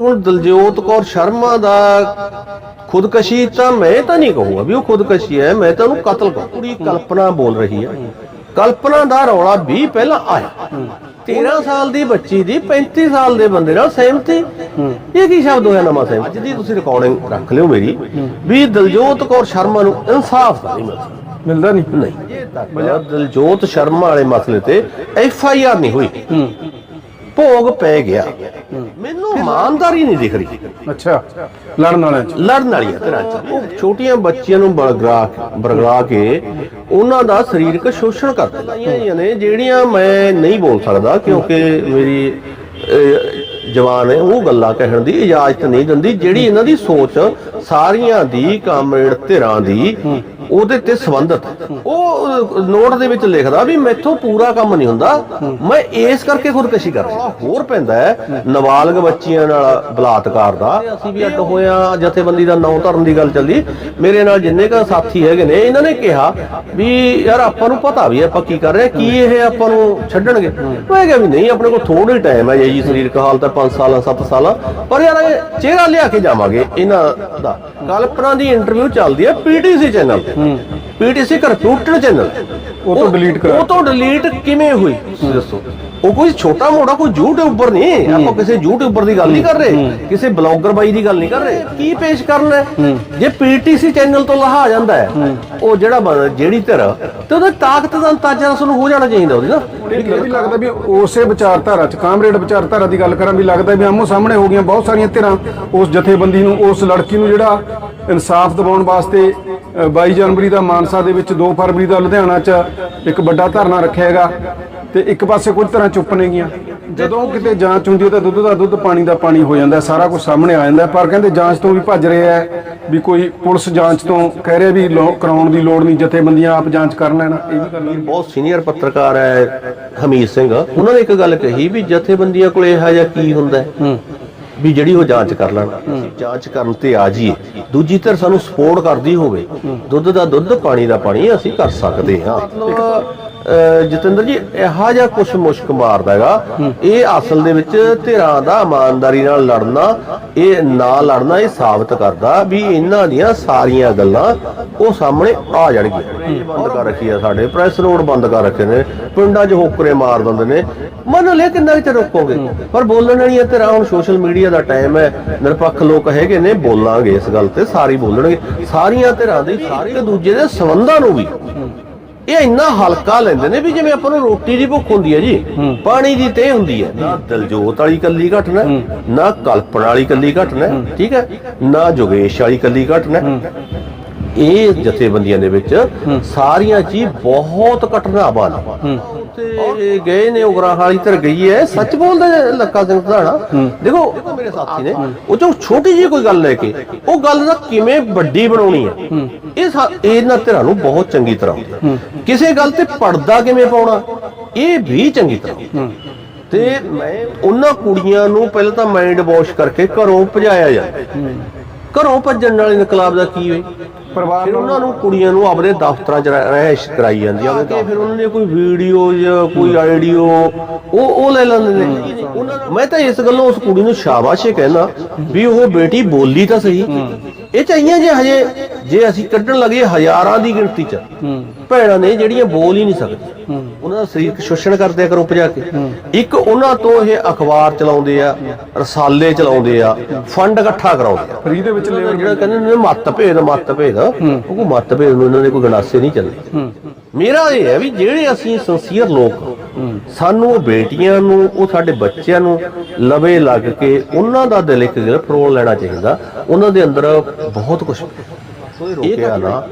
ਹੁਣ ਦਲਜੋਤ ਕੌਰ ਸ਼ਰਮਾ ਦਾ ਖੁਦਕਸ਼ੀ ਤਾਂ ਮੈਂ ਤਾਂ ਨਹੀਂ ਕਹੂੰਗਾ ਵੀ ਉਹ ਖੁਦਕਸ਼ੀ ਹੈ ਮੈਂ ਤਾਂ ਉਹਨੂੰ ਕਤਲ ਕਹੂੰ ਪੂਰੀ ਕਲਪਨਾ ਬੋਲ ਰਹੀ ਹੈ। ਕਲਪਨਾ ਦਾ ਰੌਲਾ ਵੀ ਪਹਿਲਾਂ ਆਇਆ। 13 ਸਾਲ ਦੀ ਬੱਚੀ ਦੀ 35 ਸਾਲ ਦੇ ਬੰਦੇ ਨਾਲ ਸਹਿਮਤੀ ਇਹ ਕੀ ਸ਼ਬਦ ਹੋਇਆ ਨਵਾਂ ਸਹਿਮਤੀ? ਅੱਜ ਦੀ ਤੁਸੀਂ ਰਿਕਾਰਡਿੰਗ ਰੱਖ ਲਿਓ ਮੇਰੀ। ਵੀ ਦਲਜੋਤ ਕੌਰ ਸ਼ਰਮਾ ਨੂੰ ਇਨਸਾਫ ਨਹੀਂ ਮਿਲਦਾ। ਮਿਲਦਾ ਨਹੀਂ। ਨਹੀਂ। ਦਲਜੋਤ ਸ਼ਰਮਾ ਵਾਲੇ ਮਸਲੇ ਤੇ ਐਫ ਆਈ ਆਰ ਨਹੀਂ ਹੋਈ। ਭੋਗ ਪੈ ਗਿਆ। ਮੈਨੂੰ ਇਮਾਨਦਾਰੀ ਨਹੀਂ ਦਿਖ ਰਹੀ। ਅੱਛਾ ਲੜਨ ਵਾਲਿਆਂ ਚ। ਲੜਨ ਵਾਲੀਆਂ ਤਰ੍ਹਾਂ ਚ। ਉਹ ਛੋਟੀਆਂ ਬੱਚੀਆਂ ਨੂੰ ਬਰਗਰਾ ਬਰਗਰਾ ਕੇ ਉਹਨਾਂ ਦਾ ਸਰੀਰਕ ਸ਼ੋਸ਼ਣ ਕਰਦੇ ਆਈਆਂ ਨੇ ਜਿਹੜੀਆਂ ਮੈਂ ਨਹੀਂ ਬੋਲ ਸਕਦਾ ਕਿਉਂਕਿ ਮੇਰੀ ਜਵਾਨ ਹੈ ਉਹ ਗੱਲਾਂ ਕਹਿਣ ਦੀ ਇਜਾਜ਼ਤ ਨਹੀਂ ਦਿੰਦੀ। ਜਿਹੜੀ ਇਹਨਾਂ ਦੀ ਸੋਚ ਸਾਰੀਆਂ ਦੀ ਕਾਮਰੇਡ ਧਿਰਾਂ ਦੀ ਉਹਦੇ ਤੇ ਸੰਬੰਧਤ। ਉਹ ਨੋਟ ਦੇ ਵਿੱਚ ਲਿਖਦਾ ਵੀ ਮੈਥੋਂ ਪੂਰਾ ਕੰਮ ਨਹੀਂ ਹੁੰਦਾ। ਮੈਂ ਇਸ ਕਰਕੇ ਖੁਦਕਸ਼ੀ ਕਰ ਰਿਹਾ। ਹੋਰ ਪੈਂਦਾ ਹੈ, ਨਾਬਾਲਗ ਬੱਚੀਆਂ ਨਾਲ ਬਲਾਤਕਾਰ ਦਾ। ਅਸੀਂ ਵੀ ਅੱਡ ਹੋਇਆ ਜਥੇਬੰਦੀ ਦਾ ਨਾਂ ਧਰਨ ਦੀ ਗੱਲ ਚੱਲੀ। ਮੇਰੇ ਨਾਲ ਜਿੰਨੇ ਕਾ ਸਾਥੀ ਹੈਗੇ ਨੇ, ਇਹਨਾਂ ਨੇ ਕਿਹਾ ਵੀ ਯਾਰ ਆਪਾਂ ਨੂੰ ਪਤਾ ਵੀ ਆਪਾਂ ਕੀ ਕਰ ਰਹੇ ਕੀ ਇਹ ਆਪਾਂ ਨੂੰ ਛੱਡਣਗੇ। ਮੈਂ ਕਿਹਾ ਵੀ ਨਹੀਂ, ਆਪਣੇ ਕੋਲ ਥੋੜਾ ਟਾਈਮ ਹੈ ਜੀ ਸਰੀਰਕ ਹਾਲਤ ਹੈ 5 ਸਾਲਾਂ 7 ਸਾਲਾਂ। ਪਰ ਯਾਰ ਇਹ ਚਿਹਰਾ ਲਿਆ ਕੇ ਜਾਵਾਂਗੇ ਇਹਨਾਂ ਦਾ। ਕਲਪਨਾ ਦੀ ਇੰਟਰਵਿਊ ਚੱਲਦੀ ਹੈ ਪੀਟੀਸੀ ਚੈਨਲ ਤੇ। ਪੀਟੀਸੀ ਕੰਪਿਊਟਰ ਚੈਨਲ ਉਹ ਤੋਂ delete ਕਰਾ- ਉਹ ਤੋਂ ਡਿਲੀਟ ਕਿਵੇਂ ਹੋਈ? ਤੁਸੀਂ ਦੱਸੋ। ਉਹ ਕੋਈ ਛੋਟਾ ਮੋਟਾ ਕੋਈ ਯੂਟਿਊਬਰ ਨਹੀਂ। ਆਪਾਂ ਕਿਸੇ ਯੂਟਿਊਬਰ ਦੀ ਗੱਲ ਨਹੀਂ ਕਰ ਰਹੇ। ਕਿਸੇ ਬਲੌਗਰ ਬਾਈ ਦੀ ਗੱਲ ਨਹੀਂ ਕਰ ਰਹੇ। ਕੀ ਪੇਸ਼ ਕਰਨਾ ਹੈ? ਜੇ ਪੀਟੀਸੀ ਚੈਨਲ ਤੋਂ ਲਹਾ ਜਾਂਦਾ ਹੈ ਉਹ ਜਿਹੜਾ ਜਿਹੜੀ ਧਿਰ ਤੇ ਉਹਦੇ ਤਾਕਤ ਦਾ ਅੰਦਾਜ਼ਾ ਤੁਹਾਨੂੰ ਹੋ ਜਾਣਾ ਚਾਹੀਦਾ ਉਹਦੀ ਨਾ। ਇਹ ਵੀ ਲੱਗਦਾ ਵੀ ਉਸੇ ਵਿਚਾਰਧਾਰਾ ਚ ਕਾਮਰੇਡ ਵਿਚਾਰਧਾਰਾ ਦੀ ਗੱਲ ਕਰਾਂ ਵੀ ਲੱਗਦਾ ਵੀ ਆਮੋ ਸਾਹਮਣੇ ਹੋ ਗਈਆਂ ਬਹੁਤ ਸਾਰੀਆਂ ਧਿਰਾਂ। ਉਸ ਜਥੇਬੰਦੀ ਨੂੰ ਉਸ ਲੜਕੀ ਨੂੰ ਜਿਹੜਾ ਇਨਸਾਫ ਦਿਵਾਉਣ ਵਾਸਤੇ 22 ਜਨਵਰੀ ਦਾ ਮਾਨਸਾ ਦੇ ਵਿੱਚ 2 ਫਰਵਰੀ ਦਾ ਲੁਧਿਆਣਾ ਚ ਇੱਕ ਵੱਡਾ ਧਰਨਾ ਰੱਖਿਆ ਹੈਗਾ ਤੇ ਇੱਕ ਪਾਸੇ ਕੁਝ ਤਰ੍ਹਾਂ ਚੁੱਪ ਨੇ ਗੀਆਂ। ਜਦੋਂ ਕਿਤੇ ਜਾਂਚ ਹੁੰਦੀ ਹੈ ਤਾਂ ਦੁੱਧ ਦਾ ਦੁੱਧ ਪਾਣੀ ਦਾ ਪਾਣੀ ਹੋ ਜਾਂਦਾ ਸਾਰਾ ਕੁਝ ਸਾਹਮਣੇ ਆ ਜਾਂਦਾ। ਪਰ ਕਹਿੰਦੇ ਜਾਂਚ ਤੋਂ ਵੀ ਭੱਜ ਰਹੇ ਹੈ ਵੀ ਕੋਈ ਪੁਲਿਸ ਜਾਂਚ ਤੋਂ ਕਹਿ ਰਿਹਾ ਵੀ ਕਰਾਉਣ ਦੀ ਲੋੜ ਨਹੀਂ ਜਥੇਬੰਦੀਆਂ ਆਪ ਜਾਂਚ ਕਰ ਲੈਣ। ਇਹ ਵੀ ਗੱਲ ਬਹੁਤ ਸੀਨੀਅਰ ਪੱਤਰਕਾਰ ਹੈ ਹਮੀਦ ਸਿੰਘ। ਉਹਨਾਂ ਨੇ ਇੱਕ ਗੱਲ ਕਹੀ ਵੀ ਜਥੇਬੰਦੀਆਂ ਕੋਲ ਇਹੋ ਜਿਹਾ ਕੀ ਹੁੰਦਾ ਹੈ। ਵੀ ਜਿਹੜੀ ਉਹ ਜਾਂਚ ਕਰ ਲੈਣ। ਅਸੀਂ ਜਾਂਚ ਕਰਨ ਤੇ ਆ ਜਾਈਏ। ਦੂਜੀ ਧਿਰ ਸਾਨੂੰ ਸਪੋਰਟ ਕਰਦੀ ਹੋਵੇ। ਦੁੱਧ ਦਾ ਦੁੱਧ ਪਾਣੀ ਦਾ ਪਾਣੀ ਅਸੀਂ ਕਰ ਸਕਦੇ ਹਾਂ। ਜਤਿੰਦਰ ਜੀ ਇਹੋ ਜਿਹਾ ਕੁਛ ਮੁਸ਼ਕ ਮਾਰਦਾ ਹੈਗਾ। ਇਹ ਅਸਲ ਦੇ ਵਿੱਚ ਧਿਰਾਂ ਦਾ ਇਮਾਨਦਾਰੀ ਨਾਲ ਲੜਨਾ ਇਹ ਨਾ ਲੜਨਾ ਇਹ ਸਾਬਤ ਕਰਦਾ ਵੀ ਇਹਨਾਂ ਦੀਆਂ ਸਾਰੀਆਂ ਗੱਲਾਂ ਉਹ ਸਾਹਮਣੇ ਆ ਜਾਣਗੀਆਂ। ਬੰਦ ਕਰ ਰੱਖੀ ਆ ਸਾਡੇ ਪ੍ਰੈਸ ਰੋਡ ਬੰਦ ਕਰ ਰੱਖੇ ਨੇ। ਪਿੰਡਾਂ 'ਚ ਹੋਕਰੇ ਮਾਰ ਦਿੰਦੇ ਨੇ। ਮੰਨ ਲਿਆ ਕਿੰਨਾ ਕੁ ਚਿਰ ਰੋਕੋਗੇ? ਪਰ ਬੋਲਣ ਵਾਲੀਆਂ ਧਿਰਾਂ ਹੁਣ ਸੋਸ਼ਲ ਮੀਡੀਆ ਦਾ ਟਾਈਮ ਹੈ। ਨਿਰਪੱਖ ਲੋਕ ਹੈਗੇ ਨੇ ਬੋਲਾਂਗੇ ਇਸ ਗੱਲ ਤੇ ਸਾਰੀ ਬੋਲਣਗੇ। ਸਾਰੀਆਂ ਧਿਰਾਂ ਦੀ ਸਾਰੇ ਦੂਜੇ ਦੇ ਸੰਬੰਧਾਂ ਨੂੰ ਵੀ। ਇਹ ਇੰਨਾ ਹਲਕਾ ਲੈਂਦੇ ਨੇ ਵੀ ਜਿਵੇਂ ਆਪਾਂ ਨੂੰ ਰੋਟੀ ਦੀ ਭੁੱਖ ਹੁੰਦੀ ਹੈ ਜੀ ਪਾਣੀ ਦੀ ਤੇ ਹੁੰਦੀ ਹੈ। ਨਾ ਦਿਲਜੋਤ ਵਾਲੀ ਕੱਲੀ ਘਟਨਾ ਨਾ ਕਲਪਨਾ ਵਾਲੀ ਕੱਲੀ ਘਟਨਾ ਠੀਕ ਹੈ? ਨਾ ਜੋਗੇਸ਼ ਵਾਲੀ ਕੱਲੀ ਘਟਨਾ ਇਹ ਜਥੇਬੰਦੀਆਂ ਦੇ ਵਿੱਚ ਸਾਰੀਆਂ ਚ ਹੀ ਬਹੁਤ ਘਟਨਾਵਾਂ ਨੇ ਤੇ ਗਏ ਨੇ ਉਗਰਾ ਵਾਲੀ ਧਰ ਗਈ ਹੈ। ਸੱਚ ਬੋਲਦਾ ਲੱਕਾ ਸਿੰਘ ਧਾਣਾ ਦੇਖੋ ਮੇਰੇ ਸਾਥੀ ਨੇ ਉਹ ਚੋਂ ਛੋਟੀ ਜਿਹੀ ਕੋਈ ਗੱਲ ਲੈ ਕੇ ਉਹ ਗੱਲ ਦਾ ਕਿਵੇਂ ਵੱਡੀ ਬਣਾਉਣੀ ਹੈ? ਇਹ ਇਹਨਾਂ ਧਿਰਾਂ ਨੂੰ ਬਹੁਤ ਚੰਗੀ ਤਰ੍ਹਾਂ। ਕਿਸੇ ਗੱਲ ਤੇ ਪਰਦਾ ਕਿਵੇਂ ਪਾਉਣਾ? ਇਹ ਵੀ ਚੰਗੀ ਤਰ੍ਹਾਂ ਤੇ ਮੈਂ ਉਹਨਾਂ ਕੁੜੀਆਂ ਨੂੰ ਪਹਿਲਾਂ ਤਾਂ ਮਾਈਂਡ ਵਾਸ਼ ਕਰਕੇ ਘਰੋਂ ਭਜਾਇਆ ਜਾਂਦਾ ਘਰੋਂ ਭੱਜਣ ਨਾਲ ਇਨਕਲਾਬ ਦਾ ਕੀ ਹੋਏ? ਪਰਿਵਾਰ ਫਿਰ ਉਹਨਾਂ ਨੂੰ ਕੁੜੀਆਂ ਨੂੰ ਆਪਣੇ ਦਫ਼ਤਰਾਂ 'ਚ ਰਹਿ- ਕਰਾਈ ਜਾਂਦੀ ਆ ਕਿ ਫਿਰ ਉਹਨਾਂ ਨੇ ਕੋਈ ਵੀਡੀਓ ਜਾਂ ਕੋਈ ਆਈਡੀਓ ਉਹ ਉਹ ਲੈ ਲੈਂਦੇ ਨੇ। ਮੈਂ ਤਾਂ ਇਸ ਗੱਲੋਂ ਉਸ ਕੁੜੀ ਨੂੰ ਸ਼ਾਬਾਸ਼ੇ ਹੀ ਕਹਿਣਾ ਵੀ ਉਹ ਬੇਟੀ ਬੋਲੀ ਤਾਂ ਸਹੀ। ਇਹ ਚਾਹੀਆਂ ਜੇ ਹਜੇ ਜੇ ਅਸੀਂ ਕੱਢਣ ਲੱਗੇ ਹਜ਼ਾਰਾਂ ਦੀ ਗਿਣਤੀ 'ਚ। ਭੈਣਾਂ ਨੇ ਜਿਹੜੀਆਂ ਬੋਲ ਹੀ ਨਹੀਂ ਸਕਦੀਆਂ। ਉਹਨਾਂ ਦਾ ਸਰੀਰਕ ਸ਼ੋਸ਼ਣ ਕਰਦੇ ਆ ਕਰੋ ਭਜਾ ਕੇ। ਇੱਕ ਉਹਨਾਂ ਤੋਂ ਇਹ ਅਖਬਾਰ ਚਲਾਉਂਦੇ ਆ ਰਸਾਲੇ ਚਲਾਉਂਦੇ ਆ ਫੰਡ ਇਕੱਠਾ ਕਰਾਉਂਦੇ ਆ। ਫਰੀ ਦੇ ਵਿੱਚ ਲੇਬਰ ਜਿਹੜਾ ਕਹਿੰਦੇ ਨੇ ਮੱਤ ਭੇਦ ਮੱਤ ਭੇਦ ਉਹ ਮੱਤ ਭੇਦ ਨੂੰ ਇਹਨਾਂ ਦੇ ਕੋਈ ਗਨਾਸੇ ਨਹੀਂ ਚੱਲਦੇ। ਮੇਰਾ ਇਹ ਹੈ ਵੀ ਜਿਹੜੇ ਅਸੀਂ ਸੰਸੀਅਰ ਲੋਕ ਸਾਨੂੰ ਉਹ ਬੇਟੀਆਂ ਨੂੰ ਉਹ ਸਾਡੇ ਬੱਚਿਆਂ ਨੂੰ ਲਵੇ ਲੱਗ ਕੇ ਉਹਨਾਂ ਦਾ ਦਿਲ ਇੱਕ ਦਿਲ ਫਰੋਲ ਲੈਣਾ ਚਾਹੀਦਾ। ਉਹਨਾਂ ਦੇ ਅੰਦਰ ਬਹੁਤ ਕੁਝ ਰੋਕਿਆ ਨਾ।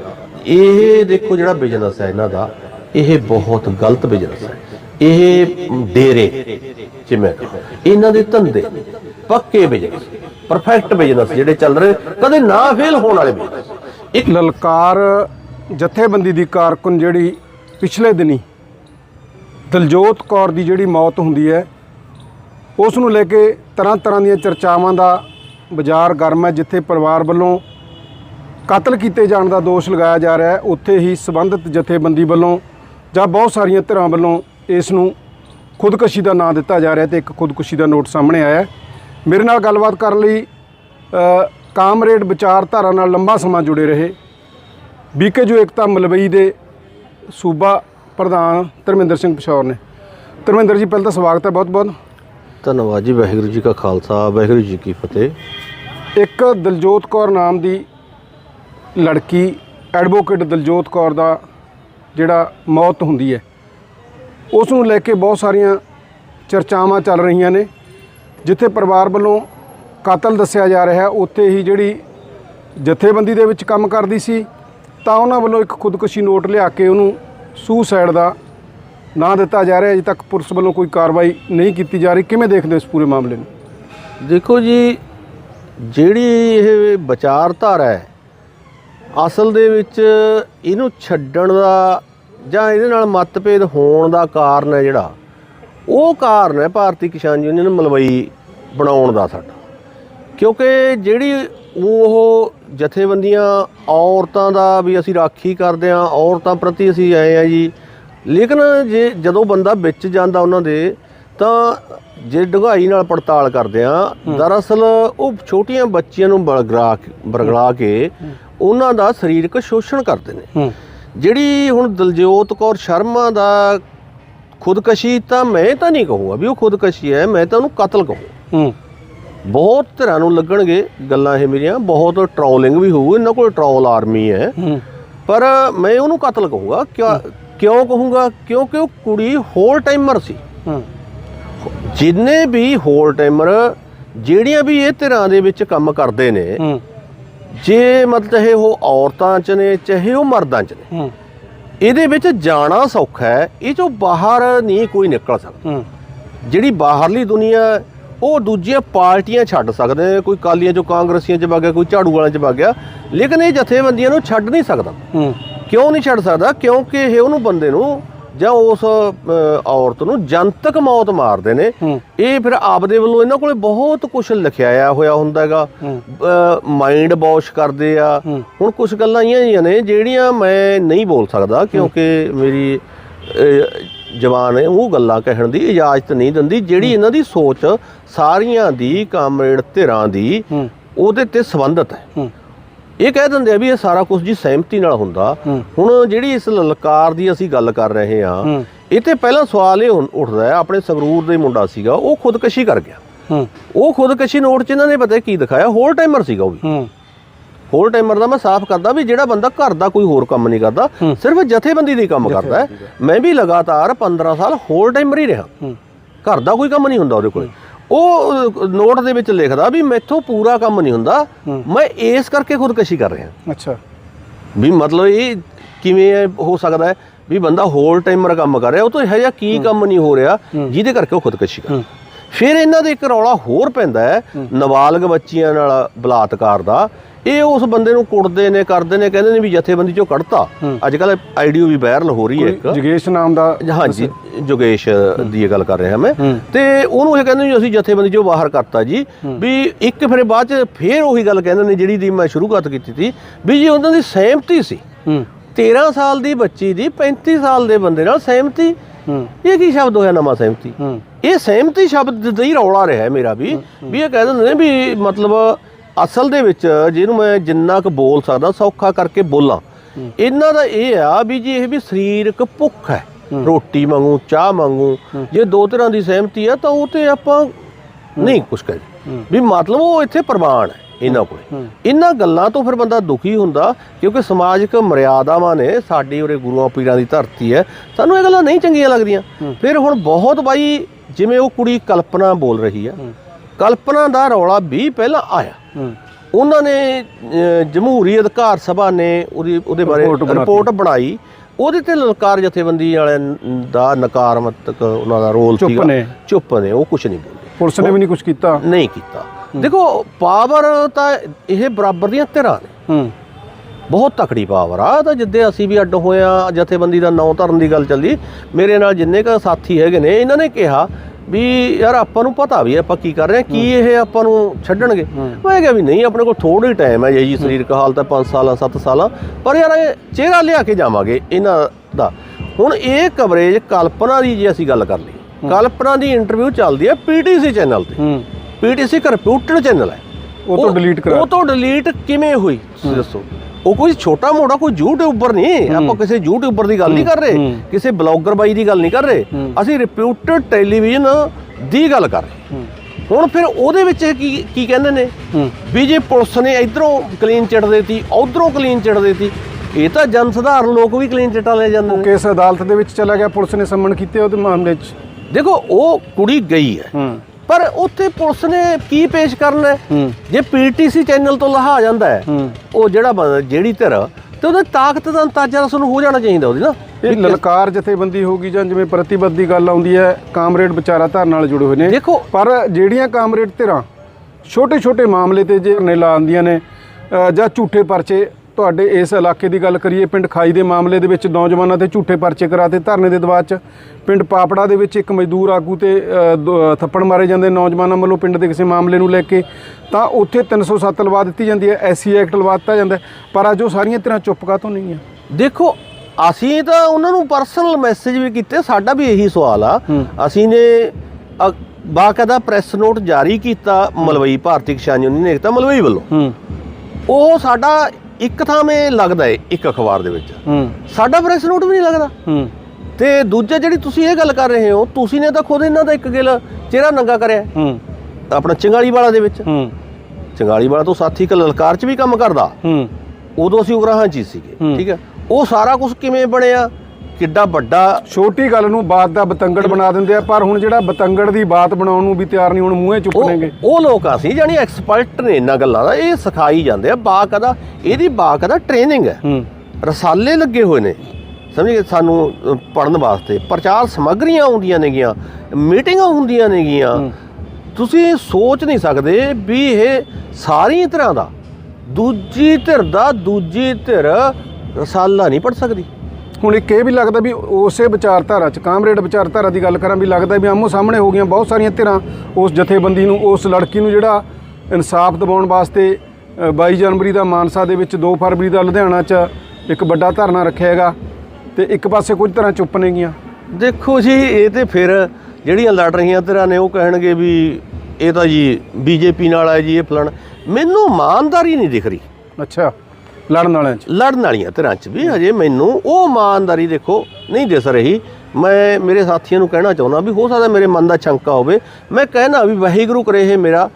ਇਹ ਦੇਖੋ ਜਿਹੜਾ ਬਿਜ਼ਨਸ ਹੈ ਇਹਨਾਂ ਦਾ, ਇਹ ਬਹੁਤ ਗਲਤ ਬਿਜ਼ਨਸ ਹੈ। ਇਹ ਡੇਰੇ, ਜਿਵੇਂ ਇਹਨਾਂ ਦੇ ਧੰਦੇ ਪੱਕੇ ਬਿਜ਼ਨਸ ਪਰਫੈਕਟ ਬਿਜ਼ਨਸ ਜਿਹੜੇ ਚੱਲ ਰਹੇ, ਕਦੇ ਨਾ ਫੇਲ ਹੋਣ ਵਾਲੇ ਬਿਜ਼ਨਸ ਇੱਕ ਲਲਕਾਰ ਜਥੇਬੰਦੀ ਦੀ ਕਾਰਕੁਨ ਜਿਹੜੀ ਪਿਛਲੇ ਦਿਨੀ ਦਲਜੋਤ ਕੌਰ ਦੀ ਜਿਹੜੀ ਮੌਤ ਹੁੰਦੀ ਹੈ, ਉਸ ਨੂੰ ਲੈ ਕੇ ਤਰ੍ਹਾਂ ਤਰ੍ਹਾਂ ਦੀਆਂ ਚਰਚਾਵਾਂ ਦਾ ਬਾਜ਼ਾਰ ਗਰਮ ਹੈ, ਜਿੱਥੇ ਪਰਿਵਾਰ ਵੱਲੋਂ ਕਤਲ ਕੀਤੇ ਜਾਣ ਦਾ ਦੋਸ਼ ਲਗਾਇਆ ਜਾ ਰਿਹਾ ਹੈ। ਉੱਥੇ ਹੀ ਸਬੰਧਤ ਜਥੇਬੰਦੀ ਵੱਲੋਂ ਜਾਂ ਬਹੁਤ ਸਾਰੀਆਂ ਧਿਰਾਂ ਵੱਲੋਂ ਇਸ ਨੂੰ ਖੁਦਕੁਸ਼ੀ ਦਾ ਨਾਂ ਦਿੱਤਾ ਜਾ ਰਿਹਾ ਤੇ ਇੱਕ ਖੁਦਕੁਸ਼ੀ ਦਾ ਨੋਟ ਸਾਹਮਣੇ ਆਇਆ ਮੇਰੇ ਨਾਲ ਗੱਲਬਾਤ ਕਰਨ ਲਈ ਕਾਮਰੇਡ ਵਿਚਾਰਧਾਰਾ ਨਾਲ ਲੰਬਾ ਸਮਾਂ ਜੁੜੇ ਰਹੇ ਬੀਕੇ ਜੋ ਏਕਤਾ ਮਲਵਈ ਦੇ ਸੂਬਾ ਪ੍ਰਧਾਨ ਧਰਮਿੰਦਰ ਸਿੰਘ ਪਿਸ਼ੌਰ ਨੇ। ਧਰਮਿੰਦਰ ਜੀ ਪਹਿਲਾਂ ਤਾਂ ਸਵਾਗਤ ਹੈ ਬਹੁਤ ਬਹੁਤ। ਧੰਨਵਾਦ ਜੀ ਵਾਹਿਗੁਰੂ ਜੀ ਕਾ ਖਾਲਸਾ ਵਾਹਿਗੁਰੂ ਜੀ ਕੀ ਫਤਿਹ। ਇੱਕ ਦਲਜੋਤ ਕੌਰ ਨਾਮ ਦੀ ਲੜਕੀ ਐਡਵੋਕੇਟ ਦਲਜੋਤ ਕੌਰ ਦਾ ਜਿਹੜਾ ਮੌਤ ਹੁੰਦੀ ਹੈ, ਉਸ ਨੂੰ ਲੈ ਕੇ ਬਹੁਤ ਸਾਰੀਆਂ ਚਰਚਾਵਾਂ ਚੱਲ ਰਹੀਆਂ ਨੇ, ਜਿੱਥੇ ਪਰਿਵਾਰ ਵੱਲੋਂ ਕਾਤਲ ਦੱਸਿਆ ਜਾ ਰਿਹਾ ਉੱਥੇ ਹੀ ਜਿਹੜੀ ਜਥੇਬੰਦੀ ਦੇ ਵਿੱਚ ਕੰਮ ਕਰਦੀ ਸੀ, ਤਾਂ ਉਹਨਾਂ ਵੱਲੋਂ ਇੱਕ ਖੁਦਕੁਸ਼ੀ ਨੋਟ ਲਿਆ ਕੇ ਉਹਨੂੰ ਸੂਸਾਈਡ ਦਾ ਨਾਂ ਦਿੱਤਾ ਜਾ ਰਿਹਾ ਅਜੇ ਤੱਕ ਪੁਲਿਸ ਵੱਲੋਂ ਕੋਈ ਕਾਰਵਾਈ ਨਹੀਂ ਕੀਤੀ ਜਾ ਰਹੀ। ਕਿਵੇਂ ਦੇਖਦੇ ਹੋ ਇਸ ਪੂਰੇ ਮਾਮਲੇ ਨੂੰ? ਦੇਖੋ ਜੀ, ਜਿਹੜੀ ਇਹ ਵਿਚਾਰਧਾਰਾ ਹੈ ਅਸਲ ਦੇ ਵਿੱਚ ਇਹਨੂੰ ਛੱਡਣ ਦਾ ਜਾਂ ਇਹਦੇ ਨਾਲ ਮਤਭੇਦ ਹੋਣ ਦਾ ਕਾਰਨ ਹੈ ਜਿਹੜਾ ਉਹ ਕਾਰਨ ਹੈ ਭਾਰਤੀ ਕਿਸਾਨ ਯੂਨੀਅਨ ਮਲਵਈ ਬਣਾਉਣ ਦਾ ਸਾਡਾ। ਕਿਉਂਕਿ ਜਿਹੜੀ ਉਹ ਜਥੇਬੰਦੀਆਂ ਔਰਤਾਂ ਦਾ ਵੀ ਅਸੀਂ ਰਾਖੀ ਕਰਦੇ ਆ ਔਰਤਾਂ ਪ੍ਰਤੀ ਅਸੀਂ ਆਏ ਆ ਜੀ। ਲੇਕਿਨ ਜੇ ਜਦੋਂ ਬੰਦਾ ਵਿੱਚ ਜਾਂਦਾ ਉਹਨਾਂ ਦੇ ਤਾਂ ਜੇ ਡੂੰਘਾਈ ਨਾਲ ਪੜਤਾਲ ਕਰਦੇ ਆ ਦਰਅਸਲ ਉਹ ਛੋਟੀਆਂ ਬੱਚੀਆਂ ਨੂੰ ਬਰਗਲਾ ਬਰਗਲਾ ਕੇ ਉਹਨਾਂ ਦਾ ਸਰੀਰਕ ਸ਼ੋਸ਼ਣ ਕਰਦੇ ਨੇ। ਜਿਹੜੀ ਹੁਣ ਦਲਜੋਤ ਕੌਰ ਸ਼ਰਮਾ ਦਾ ਖੁਦਕਸ਼ੀ ਤਾਂ ਮੈਂ ਤਾਂ ਨਹੀਂ ਕਹੂੰਗਾ ਵੀ ਉਹ ਖੁਦਕਸ਼ੀ ਹੈ ਮੈਂ ਤਾਂ ਉਹਨੂੰ ਕਤਲ ਕਹੂੰ ਬਹੁਤ ਤਰ੍ਹਾਂ ਨੂੰ ਲੱਗਣਗੇ ਗੱਲਾਂ ਇਹ ਮੇਰੀਆਂ ਬਹੁਤ ਟ੍ਰੋਲਿੰਗ ਵੀ ਹੋਊ ਇਹਨਾਂ ਕੋਲ ਟ੍ਰੋਲ ਆਰਮੀ ਹੈ। ਪਰ ਮੈਂ ਉਹਨੂੰ ਕਤਲ ਕਹੂੰਗਾ ਕਿਉਂ ਕਹੂੰਗਾ? ਕਿਉਂਕਿ ਉਹ ਕੁੜੀ ਹੋਲ ਟਾਈਮਰ ਸੀ। ਜਿੰਨੇ ਵੀ ਹੋਲ ਟਾਈਮਰ ਜਿਹੜੀਆਂ ਵੀ ਇਹ ਤਰ੍ਹਾਂ ਦੇ ਵਿੱਚ ਕੰਮ ਕਰਦੇ ਨੇ ਜੇ ਮਤਲਬ ਚਾਹੇ ਉਹ ਔਰਤਾਂ 'ਚ ਨੇ ਚਾਹੇ ਉਹ ਮਰਦਾਂ 'ਚ ਨੇ ਹੂੰ। ਇਹਦੇ ਵਿੱਚ ਜਾਣਾ ਸੌਖਾ ਹੈ ਇਹ ਚੋਂ ਬਾਹਰ ਨਹੀਂ ਕੋਈ ਨਿਕਲ ਸਕਦਾ। ਹੂੰ। ਜਿਹੜੀ ਬਾਹਰਲੀ ਦੁਨੀਆ ਉਹ ਦੂਜੀਆਂ ਪਾਰਟੀਆਂ ਛੱਡ ਸਕਦੇ ਨੇ ਕੋਈ ਕਾਲੀਆਂ ਚੋਂ ਕਾਂਗਰਸੀਆਂ 'ਚ ਵਗ ਗਿਆ ਕੋਈ ਝਾੜੂ ਵਾਲਿਆਂ 'ਚ ਵਗ ਗਿਆ ਲੇਕਿਨ ਇਹ ਜਥੇਬੰਦੀਆਂ ਨੂੰ ਛੱਡ ਨਹੀਂ ਸਕਦਾ। ਹੂੰ। ਕਿਉਂ ਨਹੀਂ ਛੱਡ ਸਕਦਾ? ਕਿਉਂਕਿ ਇਹ ਉਹਨੂੰ ਬੰਦੇ ਨੂੰ ਜਾਂ ਉਸ ਔਰਤ ਨੂੰ ਜਨਤਕ ਮੌਤ ਮਾਰਦੇ ਨੇ ਇਹ ਫਿਰ ਆਪਦੇ ਵੱਲੋਂ ਇਹਨਾਂ ਕੋਲੇ ਬਹੁਤ ਕੁਝ ਲਿਖਿਆ ਆ ਹੋਇਆ ਹੁੰਦਾ ਹੈਗਾ। ਹੂੰ। ਮਾਈਂਡ ਵਾਸ਼ ਕਰਦੇ ਆ। ਹੁਣ ਕੁਝ ਗੱਲਾਂ ਇਹੀਆਂ ਜਿਹੀਆਂ ਨੇ ਜਿਹੜੀਆਂ ਮੈਂ ਨਹੀਂ ਬੋਲ ਸਕਦਾ ਕਿਉਂਕਿ ਮੇਰੀ ਅ, ਜ਼ਬਾਨ ਹੈ ਉਹ ਗੱਲਾਂ ਕਹਿਣ ਦੀ ਇਜਾਜ਼ਤ ਨਹੀਂ ਦਿੰਦੀ ਜਿਹੜੀ ਇਹਨਾਂ ਦੀ ਸੋਚ ਸਾਰੀਆਂ ਦੀ ਕਾਮਰੇਡ ਧਿਰਾਂ ਦੀ ਉਹਦੇ ਤੇ ਸੰਬੰਧਿਤ ਹੂੰ। ਇਹ ਕਹਿ ਦਿੰਦੇ ਆ ਵੀ ਇਹ ਸਾਰਾ ਕੁਝ ਜੀ ਸਹਿਮਤੀ ਨਾਲ ਹੁੰਦਾ। ਹੁਣ ਜਿਹੜੀ ਇਸ ਲਲਕਾਰ ਦੀ ਅਸੀਂ ਗੱਲ ਕਰ ਰਹੇ ਹੂੰ। ਇਹ ਤੇ ਪਹਿਲਾ ਸਵਾਲ ਇਹ ਉੱਠਦਾ ਹੈ ਆਪਣੇ ਸੰਗਰੂਰ ਦੇ ਮੁੰਡਾ ਸੀਗਾ ਉਹ ਖੁਦਕਸ਼ੀ ਕਰ ਗਿਆ। ਉਹ ਖੁਦਕਸ਼ੀ ਨੋਟ 'ਚ ਇਹਨਾਂ ਨੇ ਪਤਾ ਕੀ ਦਿਖਾਇਆ? ਹੋਲ ਟਾਈਮਰ ਸੀਗਾ ਉਹ ਵੀ। ਹੋਲ ਟਾਈਮਰ ਦਾ ਮੈਂ ਸਾਫ਼ ਕਰਦਾ ਵੀ ਜਿਹੜਾ ਬੰਦਾ ਘਰ ਦਾ ਕੋਈ ਹੋਰ ਕੰਮ ਨਹੀਂ ਕਰਦਾ ਸਿਰਫ ਜਥੇਬੰਦੀ ਦੇ ਕੰਮ ਕਰਦਾ ਮੈਂ ਵੀ ਲਗਾਤਾਰ 15 ਸਾਲ ਹੋਲ ਟਾਈਮਰ ਹੀ ਰਿਹਾ। ਘਰ ਦਾ ਕੋਈ ਕੰਮ ਨਹੀਂ ਹੁੰਦਾ ਉਹਦੇ ਕੋਲ। ਉਹ ਨੋਟ ਦੇ ਵਿੱਚ ਲਿਖਦਾ ਵੀ ਮੈਥੋਂ ਪੂਰਾ ਕੰਮ ਨਹੀਂ ਹੁੰਦਾ। ਮੈਂ ਇਸ ਕਰਕੇ ਖੁਦਕਸ਼ੀ ਕਰ ਰਿਹਾ। ਅੱਛਾ। ਵੀ ਮਤਲਬ ਇਹ ਕਿਵੇਂ ਹੈ- ਸਕਦਾ ਹੈ ਵੀ ਬੰਦਾ ਹੋਲ ਟਾਈਮਰ ਕੰਮ ਕਰ ਰਿਹਾ ਉਹ ਤੋਂ ਇਹੋ ਜਿਹਾ ਕੀ ਕੰਮ ਨਹੀਂ ਹੋ ਰਿਹਾ ਜਿਹਦੇ ਕਰਕੇ ਉਹ ਖੁਦਕਸ਼ੀ ਕਰ ਫਿਰ ਇਹਨਾਂ ਦੇ ਇੱਕ ਰੌਲਾ ਹੋਰ ਪੈਂਦਾ ਹੈ। ਨਾਬਾਲਗ ਬੱਚੀਆਂ ਨਾਲ ਬਲਾਤਕਾਰ ਦਾ ਇਹ ਉਸ ਬੰਦੇ ਨੂੰ ਕੁੱਟਦੇ ਨੇ ਕਰਦੇ ਨੇ ਕਹਿੰਦੇ ਨੇ ਵੀ ਜਥੇਬੰਦੀ ਚੋਂ ਕੱਢਤਾ। ਅੱਜ ਕੱਲ ਆਈਡੀਓ ਵੀ ਵਾਇਰਲ ਹੋ ਰਹੀ ਹੈ ਇੱਕ। ਜਗੇਸ਼ ਨਾਮ ਦਾ ਹਾਂਜੀ ਜੋਗੇਸ਼ ਦੀ ਇਹ ਗੱਲ ਕਰ ਰਿਹਾ ਮੈਂ। ਤੇ ਉਹਨੂੰ ਇਹ ਕਹਿੰਦੇ ਅਸੀਂ ਜਥੇਬੰਦੀ ਚੋਂ ਬਾਹਰ ਕਰਤਾ ਜੀ। ਵੀ ਇੱਕ ਫਿਰ ਬਾਅਦ ਚ ਫੇਰ ਉਹੀ ਗੱਲ ਕਹਿੰਦੇ ਨੇ ਜਿਹੜੀ ਦੀ ਮੈਂ ਸ਼ੁਰੂਆਤ ਕੀਤੀ ਸੀ ਵੀ ਜੀ ਉਹਨਾਂ ਦੀ ਸਹਿਮਤੀ ਸੀ। ਹੂੰ। 13 ਸਾਲ ਦੀ ਬੱਚੀ ਦੀ 35 ਸਾਲ ਦੇ ਬੰਦੇ ਨਾਲ ਸਹਿਮਤੀ। ਇਹ ਕੀ ਸ਼ਬਦ ਹੋਇਆ ਨਵਾਂ ਸਹਿਮਤੀ? ਇਹ ਸਹਿਮਤੀ ਸ਼ਬਦ ਦਾ ਹੀ ਰੌਲਾ ਰਿਹਾ ਮੇਰਾ ਵੀ। ਵੀ ਇਹ ਕਹਿ ਦਿੰਦੇ ਨੇ ਵੀ ਮਤਲਬ ਅਸਲ ਦੇ ਵਿੱਚ ਜਿਹਨੂੰ ਮੈਂ ਜਿੰਨਾ ਕੁ ਬੋਲ ਸਕਦਾ ਸੌਖਾ ਕਰਕੇ ਬੋਲਾਂ। ਇਹਨਾਂ ਦਾ ਇਹ ਆ ਵੀ ਜੀ ਇਹ ਵੀ ਸਰੀਰਕ ਭੁੱਖ ਹੈ। ਰੋਟੀ ਵਾਂਗੂ ਚਾਹ ਵਾਂਗੂ ਜੇ ਦੋ ਤਰ੍ਹਾਂ ਦੀ ਸਹਿਮਤੀ ਆ ਤਾਂ ਉਹ ਤੇ ਆਪਾਂ ਨਹੀਂ ਕੁਛ ਕਹੇ ਵੀ ਮਤਲਬ ਉਹ ਇੱਥੇ ਪ੍ਰਮਾਣ ਹੈ ਇਹਨਾਂ ਕੋਲੇ। ਇਹਨਾਂ ਗੱਲਾਂ ਤੋਂ ਫਿਰ ਬੰਦਾ ਦੁਖੀ ਹੁੰਦਾ ਕਿਉਂਕਿ ਸਮਾਜਿਕ ਮਰਿਆਦਾਵਾਂ ਨੇ ਸਾਡੀ ਉਰੇ ਗੁਰੂਆਂ ਪੀਰਾਂ ਦੀ ਧਰਤੀ ਹੈ। ਸਾਨੂੰ ਇਹ ਗੱਲਾਂ ਨਹੀਂ ਚੰਗੀਆਂ ਲੱਗਦੀਆਂ। ਫਿਰ ਹੁਣ ਬਹੁਤ ਬਾਈ ਜਿਵੇਂ ਉਹ ਕੁੜੀ ਕਲਪਨਾ ਬੋਲ ਰਹੀ ਆ ਕਲਪਨਾ ਦਾ ਰੌਲਾ ਵੀ ਪਹਿਲਾਂ ਆਇਆ। ਉਹਨਾਂ ਨੇ ਜਮਹੂਰੀ ਅਧਿਕਾਰ ਸਭਾ ਨੇ ਉਹਦੀ ਉਹਦੇ ਬਾਰੇ ਰਿਪੋਰਟ ਬਣਾਈ। ਉਹਦੇ ਤੇ ਲਲਕਾਰ ਜਥੇਬੰਦੀ ਵਾਲਿਆਂ ਦਾ ਨਕਾਰਾਤਮਕ ਉਹਨਾਂ ਦਾ ਰੋਲ ਚੁੱਪ ਸੀਗਾ। ਨੇ। ਚੁੱਪ ਨੇ ਉਹ ਕੁਝ ਨਹੀਂ ਬੋਲੇ। ਪੁਲਿਸ ਨੇ ਵੀ ਨਹੀਂ ਕੁਝ ਕੀਤਾ। ਨਹੀਂ ਕੀਤਾ। ਦੇਖੋ ਪਾਵਰ ਤਾਂ ਇਹ ਬਰਾਬਰ ਦੀਆਂ ਧਿਰਾਂ ਨੇ। ਬਹੁਤ ਤਕੜੀ ਪਾਵਰ ਆ। ਤਾਂ ਜਿੱਦੇ ਅਸੀਂ ਵੀ ਅੱਡ ਹੋਇਆ ਜਥੇਬੰਦੀ ਦਾ ਨਾਂ ਧਰਨ ਦੀ ਗੱਲ ਚੱਲੀ ਮੇਰੇ ਨਾਲ ਜਿੰਨੇ ਕ ਸਾਥੀ ਹੈਗੇ ਨੇ ਇਹਨਾਂ ਨੇ ਕਿਹਾ ਵੀ ਯਾਰ ਆਪਾਂ ਨੂੰ ਪਤਾ ਵੀ ਆਪਾਂ ਕੀ ਕਰ ਰਹੇ ਹਾਂ ਕੀ ਇਹ ਆਪਾਂ ਨੂੰ ਛੱਡਣਗੇ। ਮੈਂ ਕਿਹਾ ਵੀ ਨਹੀਂ ਆਪਣੇ ਕੋਲ ਥੋੜਾ ਹੀ ਟਾਈਮ ਹੈ ਜੀ ਸਰੀਰਕ ਹਾਲਤ ਹੈ 5 ਸਾਲਾਂ 7 ਸਾਲਾਂ। ਪਰ ਯਾਰ ਇਹ ਚਿਹਰਾ ਲਿਆ ਕੇ ਜਾਵਾਂਗੇ ਇਹਨਾਂ ਦਾ। ਹੁਣ ਇਹ ਕਵਰੇਜ ਕਲਪਨਾ ਦੀ ਜੇ ਅਸੀਂ ਗੱਲ ਕਰ ਲਈ ਕਲਪਨਾ ਦੀ ਇੰਟਰਵਿਊ ਚੱਲਦੀ ਹੈ ਪੀਟੀਸੀ ਚੈਨਲ ਤੇ। ਪੀਟੀਸੀ ਇੱਕ ਰਿਪਿਊਟਡ ਚੈਨਲ ਹੈ। ਉਹ ਤੋਂ delete ਕਰਾ- ਉਹ ਤੋਂ ਡਿਲੀਟ ਕਿਵੇਂ ਹੋਈ ਤੁਸੀਂ ਦੱਸੋ। ਉਹ ਕੋਈ ਛੋਟਾ ਮੋਟਾ ਕੋਈ ਯੂਟਿਊਬਰ ਨਹੀਂ। ਆਪਾਂ ਕਿਸੇ ਯੂਟਿਊਬਰ ਦੀ ਗੱਲ ਨਹੀਂ ਕਰ ਰਹੇ। ਕਿਸੇ ਬਲੌਗਰ ਬਾਈ ਦੀ ਗੱਲ ਨਹੀਂ ਕਰ ਰਹੇ। ਅਸੀਂ ਰਿਪਿਊਟਡ ਟੈਲੀਵਿਜ਼ਨ ਦੀ ਗੱਲ ਕਰ ਰਹੇ। ਹੁਣ ਫਿਰ ਉਹਦੇ ਵਿੱਚ ਕੀ ਕੀ ਕਹਿੰਦੇ ਨੇ? ਵੀ ਜੇ ਪੁਲਿਸ ਨੇ ਇਧਰੋਂ ਕਲੀਨ ਚਿੱਟ ਦੇਤੀ ਉਧਰੋਂ ਕਲੀਨ ਚਿੱਟ ਦੇਤੀ ਇਹ ਤਾਂ ਜਨ ਸਧਾਰਨ ਲੋਕ ਵੀ ਕਲੀਨ ਚਿੱਟਾਂ ਲੈ ਜਾਂਦੇ ਨੇ। ਕੇਸ ਅਦਾਲਤ ਦੇ ਵਿੱਚ ਚਲਾ ਗਿਆ ਪੁਲਿਸ ਨੇ ਸੰਮਨ ਕੀਤੇ ਉਹਦੇ ਮਾਮਲੇ 'ਚ। ਦੇਖੋ ਉਹ ਕੁੜੀ ਗਈ ਹੂੰ। ਪਰ ਉੱਥੇ ਪੁਲਿਸ ਨੇ ਕੀ ਪੇਸ਼ ਕਰਨਾ ਹੈ? ਜੇ ਪੀਟੀਸੀ ਚੈਨਲ ਤੋਂ ਲਹਾ ਜਾਂਦਾ ਹੈ ਉਹ ਜਿਹੜਾ ਬੰਦਾ- ਜਿਹੜੀ ਧਿਰ ਤੇ ਉਹਦੇ ਤਾਕਤ ਦਾ ਅੰਦਾਜ਼ਾ ਤਾਂ ਸਾਨੂੰ ਹੋ ਜਾਣਾ ਚਾਹੀਦਾ ਉਹਦੀ ਨਾ। ਇਹ ਲਲਕਾਰ ਜਥੇਬੰਦੀ ਹੋਗੀ ਜਾਂ ਜਿਵੇਂ ਪ੍ਰਤੀਬੱਧ ਦੀ ਗੱਲ ਆਉਂਦੀ ਹੈ ਕਾਮਰੇਡ ਵਿਚਾਰਾ ਧਾਰ ਨਾਲ ਜੁੜੇ ਹੋਏ ਨੇ। ਦੇਖੋ ਪਰ ਜਿਹੜੀਆਂ ਕਾਮਰੇਡ ਧਿਰਾਂ ਛੋਟੇ ਛੋਟੇ ਮਾਮਲੇ ਤੇ ਜੇ ਨੇ ਲਾਉਂਦੀਆਂ ਨੇ ਜਾਂ ਝੂਠੇ ਪਰਚੇ ਤੁਹਾਡੇ ਇਸ ਇਲਾਕੇ ਦੀ ਗੱਲ ਕਰੀਏ ਪਿੰਡ ਖਾਈ ਦੇ ਮਾਮਲੇ ਦੇ ਵਿੱਚ ਨੌਜਵਾਨਾਂ ਤੇ ਝੂਠੇ ਪਰਚੇ ਕਰਾਤੇ ਧਰਨੇ ਦੇ ਦਬਾਅ 'ਚ ਪਿੰਡ ਪਾਪੜਾ ਦੇ ਵਿੱਚ ਇੱਕ ਮਜ਼ਦੂਰ ਆਗੂ ਤੇ ਥੱਪੜ ਮਾਰੇ ਜਾਂਦੇ ਨੌਜਵਾਨਾਂ ਵੱਲੋਂ ਪਿੰਡ ਦੇ ਕਿਸੇ ਮਾਮਲੇ ਨੂੰ ਲੈ ਕੇ। ਤਾਂ ਉੱਥੇ 307 ਲਵਾ ਦਿੱਤੀ ਜਾਂਦੀ ਹੈ ਐਸਸੀ ਐਕਟ ਲਵਾ ਦਿੱਤਾ ਜਾਂਦਾ ਹੈ। ਪਰ ਅੱਜ ਉਹ ਸਾਰੀਆਂ ਧਿਰਾਂ ਚੁੱਪ ਕਾਹਤੋਂ ਨਹੀਂ ਆ? ਦੇਖੋ ਅਸੀਂ ਤਾਂ ਉਹਨਾਂ ਨੂੰ ਪਰਸਨਲ ਮੈਸੇਜ ਵੀ ਕੀਤੇ ਸਾਡਾ ਵੀ ਇਹੀ ਸਵਾਲ ਆ। ਅਸੀਂ ਨੇ ਬਾਕਾਇਦਾ ਪ੍ਰੈਸ ਨੋਟ ਜਾਰੀ ਕੀਤਾ ਮਲਵਈ ਭਾਰਤੀ ਕਿਸਾਨ ਯੂਨੀਅਨ ਨੇ ਤਾਂ ਮਲਵਈ ਵੱਲੋਂ। ਹੂੰ। ਉਹ ਸਾਡਾ ਇੱਕ ਥਾਂ 'ਮੇ ਲੱਗਦਾ ਹੈ ਇੱਕ ਅਖਬਾਰ ਦੇ ਵਿੱਚ। ਹੂੰ। ਸਾਡਾ ਪ੍ਰੈਸ ਨੋਟ ਵੀ ਨਹੀਂ ਲੱਗਦਾ। ਹੂੰ। ਤੇ ਦੂਜਾ ਜਿਹੜੀ ਤੁਸੀਂ ਇਹ ਗੱਲ ਕਰ ਰਹੇ ਹੋ ਤੁਸੀਂ ਨੇ ਤਾਂ ਖੁਦ ਇਹਨਾਂ ਦਾ ਇੱਕ ਗਿਲ ਚਿਹਰਾ ਨੰਗਾ ਕਰਿਆ। ਹੂੰ। ਆਪਣਾ ਚੰਗਾਲੀ ਵਾਲਾ ਦੇ ਵਿੱਚ। ਹੂੰ। ਚੰਗਾਲੀ ਵਾਲਾ ਤੋਂ ਸਾਥੀ ਇੱਕ ਲਲਕਾਰ 'ਚ ਵੀ ਕੰਮ ਕਰਦਾ। ਹੂੰ। ਉਦੋਂ ਅਸੀਂ ਉਗਰਾਹਾਂ 'ਚ ਹੀ ਸੀਗੇ। ਠੀਕ ਹੈ? ਉਹ ਸਾਰਾ ਕੁਝ ਕਿਵੇਂ ਬਣਿਆ? ਕਿੱਡਾ ਵੱਡਾ ਛੋਟੀ ਗੱਲ ਨੂੰ ਬਾਤ ਦਾ ਬਤੰਗੜ ਬਣਾ ਦਿੰਦੇ ਆ ਪਰ ਹੁਣ ਜਿਹੜਾ ਬਤੰਗੜ ਦੀ ਬਾਤ ਬਣਾਉਣ ਨੂੰ ਵੀ ਤਿਆਰ ਨਹੀਂ ਹੁਣ ਮੂੰਹੇ ਉਹ ਚੁੱਪਣੇਗੇ ਉਹ ਲੋਕ ਅਸੀਂ ਜਾਨੀ ਐਕਸਪਰਟ ਨੇ ਇਹਨਾਂ ਗੱਲਾਂ ਦਾ ਇਹ ਸਿਖਾਈ ਜਾਂਦੇ ਆ ਬਾਕਾਇਦਾ ਇਹਦੀ ਬਾਕਾਇਦਾ ਟ੍ਰੇਨਿੰਗ ਹੈ। ਹੂੰ। ਰਸਾਲੇ ਲੱਗੇ ਹੋਏ ਨੇ। ਸਮਝੇ ਸਾਨੂੰ ਪੜਨ ਵਾਸਤੇ। ਪ੍ਰਚਾਰ ਸਮੱਗਰੀਆਂ ਆਉਂਦੀਆਂ ਨੇਗੀਆਂ ਮੀਟਿੰਗਾਂ ਹੁੰਦੀਆਂ ਨੇਗੀਆਂ। ਤੁਸੀਂ ਸੋਚ ਨਹੀਂ ਸਕਦੇ ਵੀ ਇਹ ਸਾਰੀ ਤਰ੍ਹਾਂ ਦਾ ਦੂਜੀ ਧਿਰ ਦਾ ਦੂਜੀ ਧਿਰ ਰਸਾਲਾ ਨਹੀਂ ਪੜ ਸਕਦੀ। ਹੁਣ ਇੱਕ ਇਹ ਵੀ ਲੱਗਦਾ ਵੀ ਉਸੇ ਵਿਚਾਰਧਾਰਾ ਚ ਕਾਮਰੇਡ ਵਿਚਾਰਧਾਰਾ ਦੀ ਗੱਲ ਕਰਾਂ ਵੀ ਲੱਗਦਾ ਵੀ ਆਮੋ ਸਾਹਮਣੇ ਹੋ ਗਈਆਂ ਬਹੁਤ ਸਾਰੀਆਂ ਧਿਰਾਂ ਉਸ ਜਥੇਬੰਦੀ ਨੂੰ ਉਸ ਲੜਕੀ ਨੂੰ ਜਿਹੜਾ ਇਨਸਾਫ ਦਿਵਾਉਣ ਵਾਸਤੇ ਅ, 22 ਜਨਵਰੀ ਦਾ ਮਾਨਸਾ ਦੇ ਵਿੱਚ 2 ਫਰਵਰੀ ਦਾ ਲੁਧਿਆਣਾ ਚ ਇੱਕ ਵੱਡਾ ਧਰਨਾ ਰੱਖਿਆ ਹੈਗਾ ਤੇ ਇੱਕ ਪਾਸੇ ਕੁਝ ਤਰ੍ਹਾਂ ਚੁੱਪ ਨੇਗੀਆਂ ਦੇਖੋ ਜੀ ਇਹ ਤੇ ਫਿਰ ਜਿਹੜੀਆਂ ਲੜ ਰਹੀਆਂ ਧਿਰਾਂ ਨੇ ਉਹ ਕਹਿਣਗੇ ਵੀ ਇਹ ਤਾਂ ਜੀ ਬੀਜੇਪੀ ਨਾਲ ਹੈ ਜੀ ਇਹ ਫਲਣ। ਮੈਨੂੰ ਇਮਾਨਦਾਰੀ ਨਹੀਂ ਦਿਖ ਰਹੀ। ਅੱਛਾ। ਲੜਨ ਵਾਲਿਆਂ ਚ। ਲੜਨ ਵਾਲੀਆਂ ਧਿਰਾਂ 'ਚ ਵੀ ਹਜੇ ਮੈਨੂੰ ਉਹ ਇਮਾਨਦਾਰੀ ਦੇਖੋ ਨਹੀਂ ਦਿਸ ਰਹੀ। ਮੈਂ ਮੇਰੇ ਸਾਥੀਆਂ ਨੂੰ ਕਹਿਣਾ ਚਾਹੁੰਦਾ ਵੀ ਹੋ ਸਕਦਾ ਮੇਰੇ ਮਨ ਦਾ ਸ਼ੰਕਾ ਹੋਵੇ। ਮੈਂ ਕਹਿਣਾ ਵੀ ਵਾਹਿਗੁਰੂ ਕਰੇ ਇਹ ਮੇਰਾ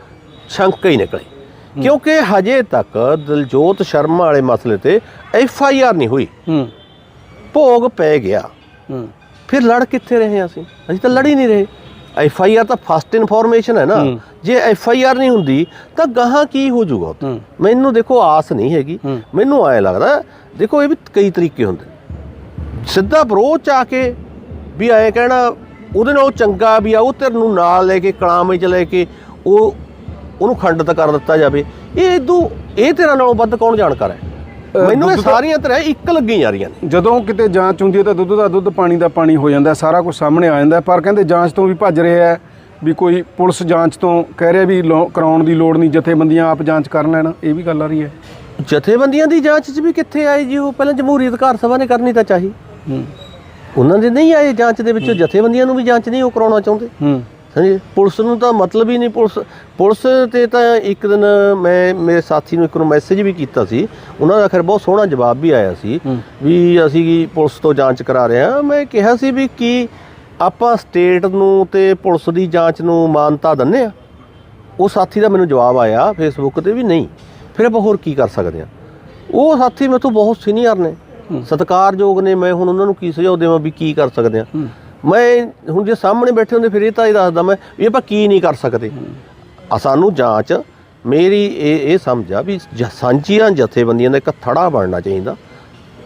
ਸ਼ੰਕਾ ਹੀ ਨਿਕਲੇ। ਕਿਉਂਕਿ ਹਜੇ ਤੱਕ ਦਿਲਜੋਤ ਸ਼ਰਮਾ ਵਾਲੇ ਮਸਲੇ ਤੇ ਐਫ ਆਈ ਆਰ ਨਹੀਂ ਹੋਈ। ਭੋਗ ਪੈ ਗਿਆ। ਫਿਰ ਲੜ ਕਿੱਥੇ ਰਹੇ ਅਸੀਂ? ਅਸੀਂ ਤਾਂ ਲੜ ਹੀ ਨਹੀਂ ਰਹੇ। ਐਫ ਆਈ ਆਰ ਤਾਂ ਫਸਟ ਇਨਫੋਰਮੇਸ਼ਨ ਹੈ ਨਾ। ਜੇ ਐਫ ਆਈ ਆਰ ਨਹੀਂ ਹੁੰਦੀ ਤਾਂ ਗਾਹਾਂ ਕੀ ਹੋ ਜਾਊਗਾ। ਮੈਨੂੰ ਦੇਖੋ ਆਸ ਨਹੀਂ ਹੈਗੀ। ਮੈਨੂੰ ਐ ਲੱਗਦਾ ਦੇਖੋ ਇਹ ਵੀ ਕਈ ਤਰੀਕੇ ਹੁੰਦੇ। ਸਿੱਧਾ ਅਪਰੋਚ ਆ ਕੇ ਵੀ ਐ ਕਹਿਣਾ ਉਹਦੇ ਨਾਲ ਚੰਗਾ ਵੀ ਆ ਉਹ ਧਿਰ ਨੂੰ ਨਾਲ ਲੈ ਕੇ ਕਲਾਮ ਵਿੱਚ ਲੈ ਕੇ ਉਹ ਉਹਨੂੰ ਖੰਡਿਤ ਕਰ ਦਿੱਤਾ ਜਾਵੇ। ਇਹ ਇਦੋਂ ਇਹ ਧਿਰਾਂ ਨਾਲੋਂ ਵੱਧ ਕੌਣ ਜਾਣਕਾਰ ਹੈ? ਮੈਨੂੰ ਇਹ ਸਾਰੀਆਂ ਧਿਰਾਂ ਇੱਕ ਲੱਗੀਆਂ ਜਾ ਰਹੀਆਂ ਨੇ। ਜਦੋਂ ਕਿਤੇ ਜਾਂਚ ਹੁੰਦੀ ਹੈ ਤਾਂ ਦੁੱਧ ਦਾ ਦੁੱਧ ਪਾਣੀ ਦਾ ਪਾਣੀ ਹੋ ਜਾਂਦਾ ਸਾਰਾ ਕੁਝ ਸਾਹਮਣੇ ਆ ਜਾਂਦਾ। ਪਰ ਕਹਿੰਦੇ ਜਾਂਚ ਤੋਂ ਵੀ ਭੱਜ ਰਿਹਾ ਹੈ ਵੀ ਕੋਈ ਪੁਲਿਸ ਜਾਂਚ ਤੋਂ ਕਹਿ ਰਿਹਾ ਵੀ ਕਰਾਉਣ ਦੀ ਲੋੜ ਨਹੀਂ ਜਥੇਬੰਦੀਆਂ ਆਪ ਜਾਂਚ ਕਰ ਲੈਣ। ਇਹ ਵੀ ਗੱਲ ਆ ਰਹੀ ਹੈ। ਜਥੇਬੰਦੀਆਂ ਦੀ ਜਾਂਚ 'ਚ ਵੀ ਕਿੱਥੇ ਆਏ ਜੀ? ਉਹ ਪਹਿਲਾਂ ਜਮਹੂਰੀ ਅਧਿਕਾਰ ਸਭਾ ਨੇ ਕਰਨੀ ਤਾਂ ਚਾਹੀ। ਹੂੰ। ਉਹਨਾਂ ਦੇ ਨਹੀਂ ਆਏ ਜਾਂਚ ਦੇ ਵਿੱਚੋਂ ਜਥੇਬੰਦੀਆਂ ਨੂੰ ਵੀ ਜਾਂਚ ਨਹੀਂ ਉਹ ਕਰਾਉਣਾ ਚਾਹੁੰਦੇ। ਹੂੰ। ਹਾਂਜੀ ਪੁਲਿਸ ਨੂੰ ਤਾਂ ਮਤਲਬ ਹੀ ਨਹੀਂ ਪੁਲਿਸ ਪੁਲਿਸ ਤੇ ਤਾਂ ਇੱਕ ਦਿਨ ਮੈਂ ਮੇਰੇ ਸਾਥੀ ਨੂੰ ਇੱਕ ਨੂੰ ਮੈਸੇਜ ਵੀ ਕੀਤਾ ਸੀ। ਉਹਨਾਂ ਦਾ ਖੈਰ ਬਹੁਤ ਸੋਹਣਾ ਜਵਾਬ ਵੀ ਆਇਆ ਸੀ ਵੀ ਅਸੀਂ ਪੁਲਿਸ ਤੋਂ ਜਾਂਚ ਕਰਾ ਰਹੇ ਹਾਂ। ਮੈਂ ਕਿਹਾ ਸੀ ਵੀ ਕੀ ਆਪਾਂ ਸਟੇਟ ਨੂੰ ਤੇ ਪੁਲਿਸ ਦੀ ਜਾਂਚ ਨੂੰ ਮਾਨਤਾ ਦਿੰਨੇ ਆ ਉਹ ਸਾਥੀ ਦਾ ਮੈਨੂੰ ਜਵਾਬ ਆਇਆ ਫੇਸਬੁੱਕ ਤੇ ਵੀ ਨਹੀਂ। ਫਿਰ ਆਪਾਂ ਹੋਰ ਕੀ ਕਰ ਸਕਦੇ ਆ ਉਹ ਸਾਥੀ ਮੇਰੇ ਤੋਂ ਬਹੁਤ ਸੀਨੀਅਰ ਨੇ। ਸਤਿਕਾਰਯੋਗ ਨੇ। ਮੈਂ ਹੁਣ ਉਹਨਾਂ ਨੂੰ ਕੀ ਸੁਝਾਅ ਦੇਵਾਂ ਵੀ ਕੀ ਕਰ ਸਕਦੇ ਆ ਮੈਂ ਹੁਣ ਜੇ ਸਾਹਮਣੇ ਬੈਠੇ ਹੁੰਦੇ ਫਿਰ ਇਹ ਤਾਂ ਇਹ ਦੱਸਦਾ ਮੈਂ ਵੀ ਆਪਾਂ ਕੀ ਨਹੀਂ ਕਰ ਸਕਦੇ। ਆ ਸਾਨੂੰ ਜਾਂਚ ਮੇਰੀ ਇਹ ਇਹ ਸਮਝਾ ਵੀ ਜ- ਸਾਂਝੀਆਂ ਜਥੇਬੰਦੀਆਂ ਦਾ ਇੱਕ ਥੜਾ ਬਣਨਾ ਚਾਹੀਦਾ।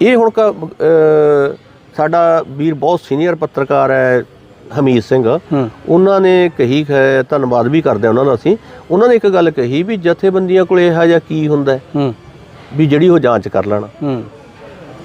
ਇਹ ਹੁਣ ਕ- ਅਹ ਸਾਡਾ ਵੀਰ ਬਹੁਤ ਸੀਨੀਅਰ ਪੱਤਰਕਾਰ ਹੈ ਹਮੀਦ ਸਿੰਘ। ਉਹਨਾਂ ਨੇ ਕਹੀ ਹੈ ਧੰਨਵਾਦ ਵੀ ਕਰਦੇ ਹਾਂ ਉਹਨਾਂ ਦਾ ਅਸੀਂ। ਉਹਨਾਂ ਨੇ ਇੱਕ ਗੱਲ ਕਹੀ ਵੀ ਜਥੇਬੰਦੀਆਂ ਕੋਲ ਇਹੋ ਜਿਹਾ ਕੀ ਹੁੰਦਾ ਹੈ? ਹੂੰ। ਵੀ ਜਿਹੜੀ ਉਹ ਜਾਂਚ ਕਰ ਲੈਣ। ਹੂੰ।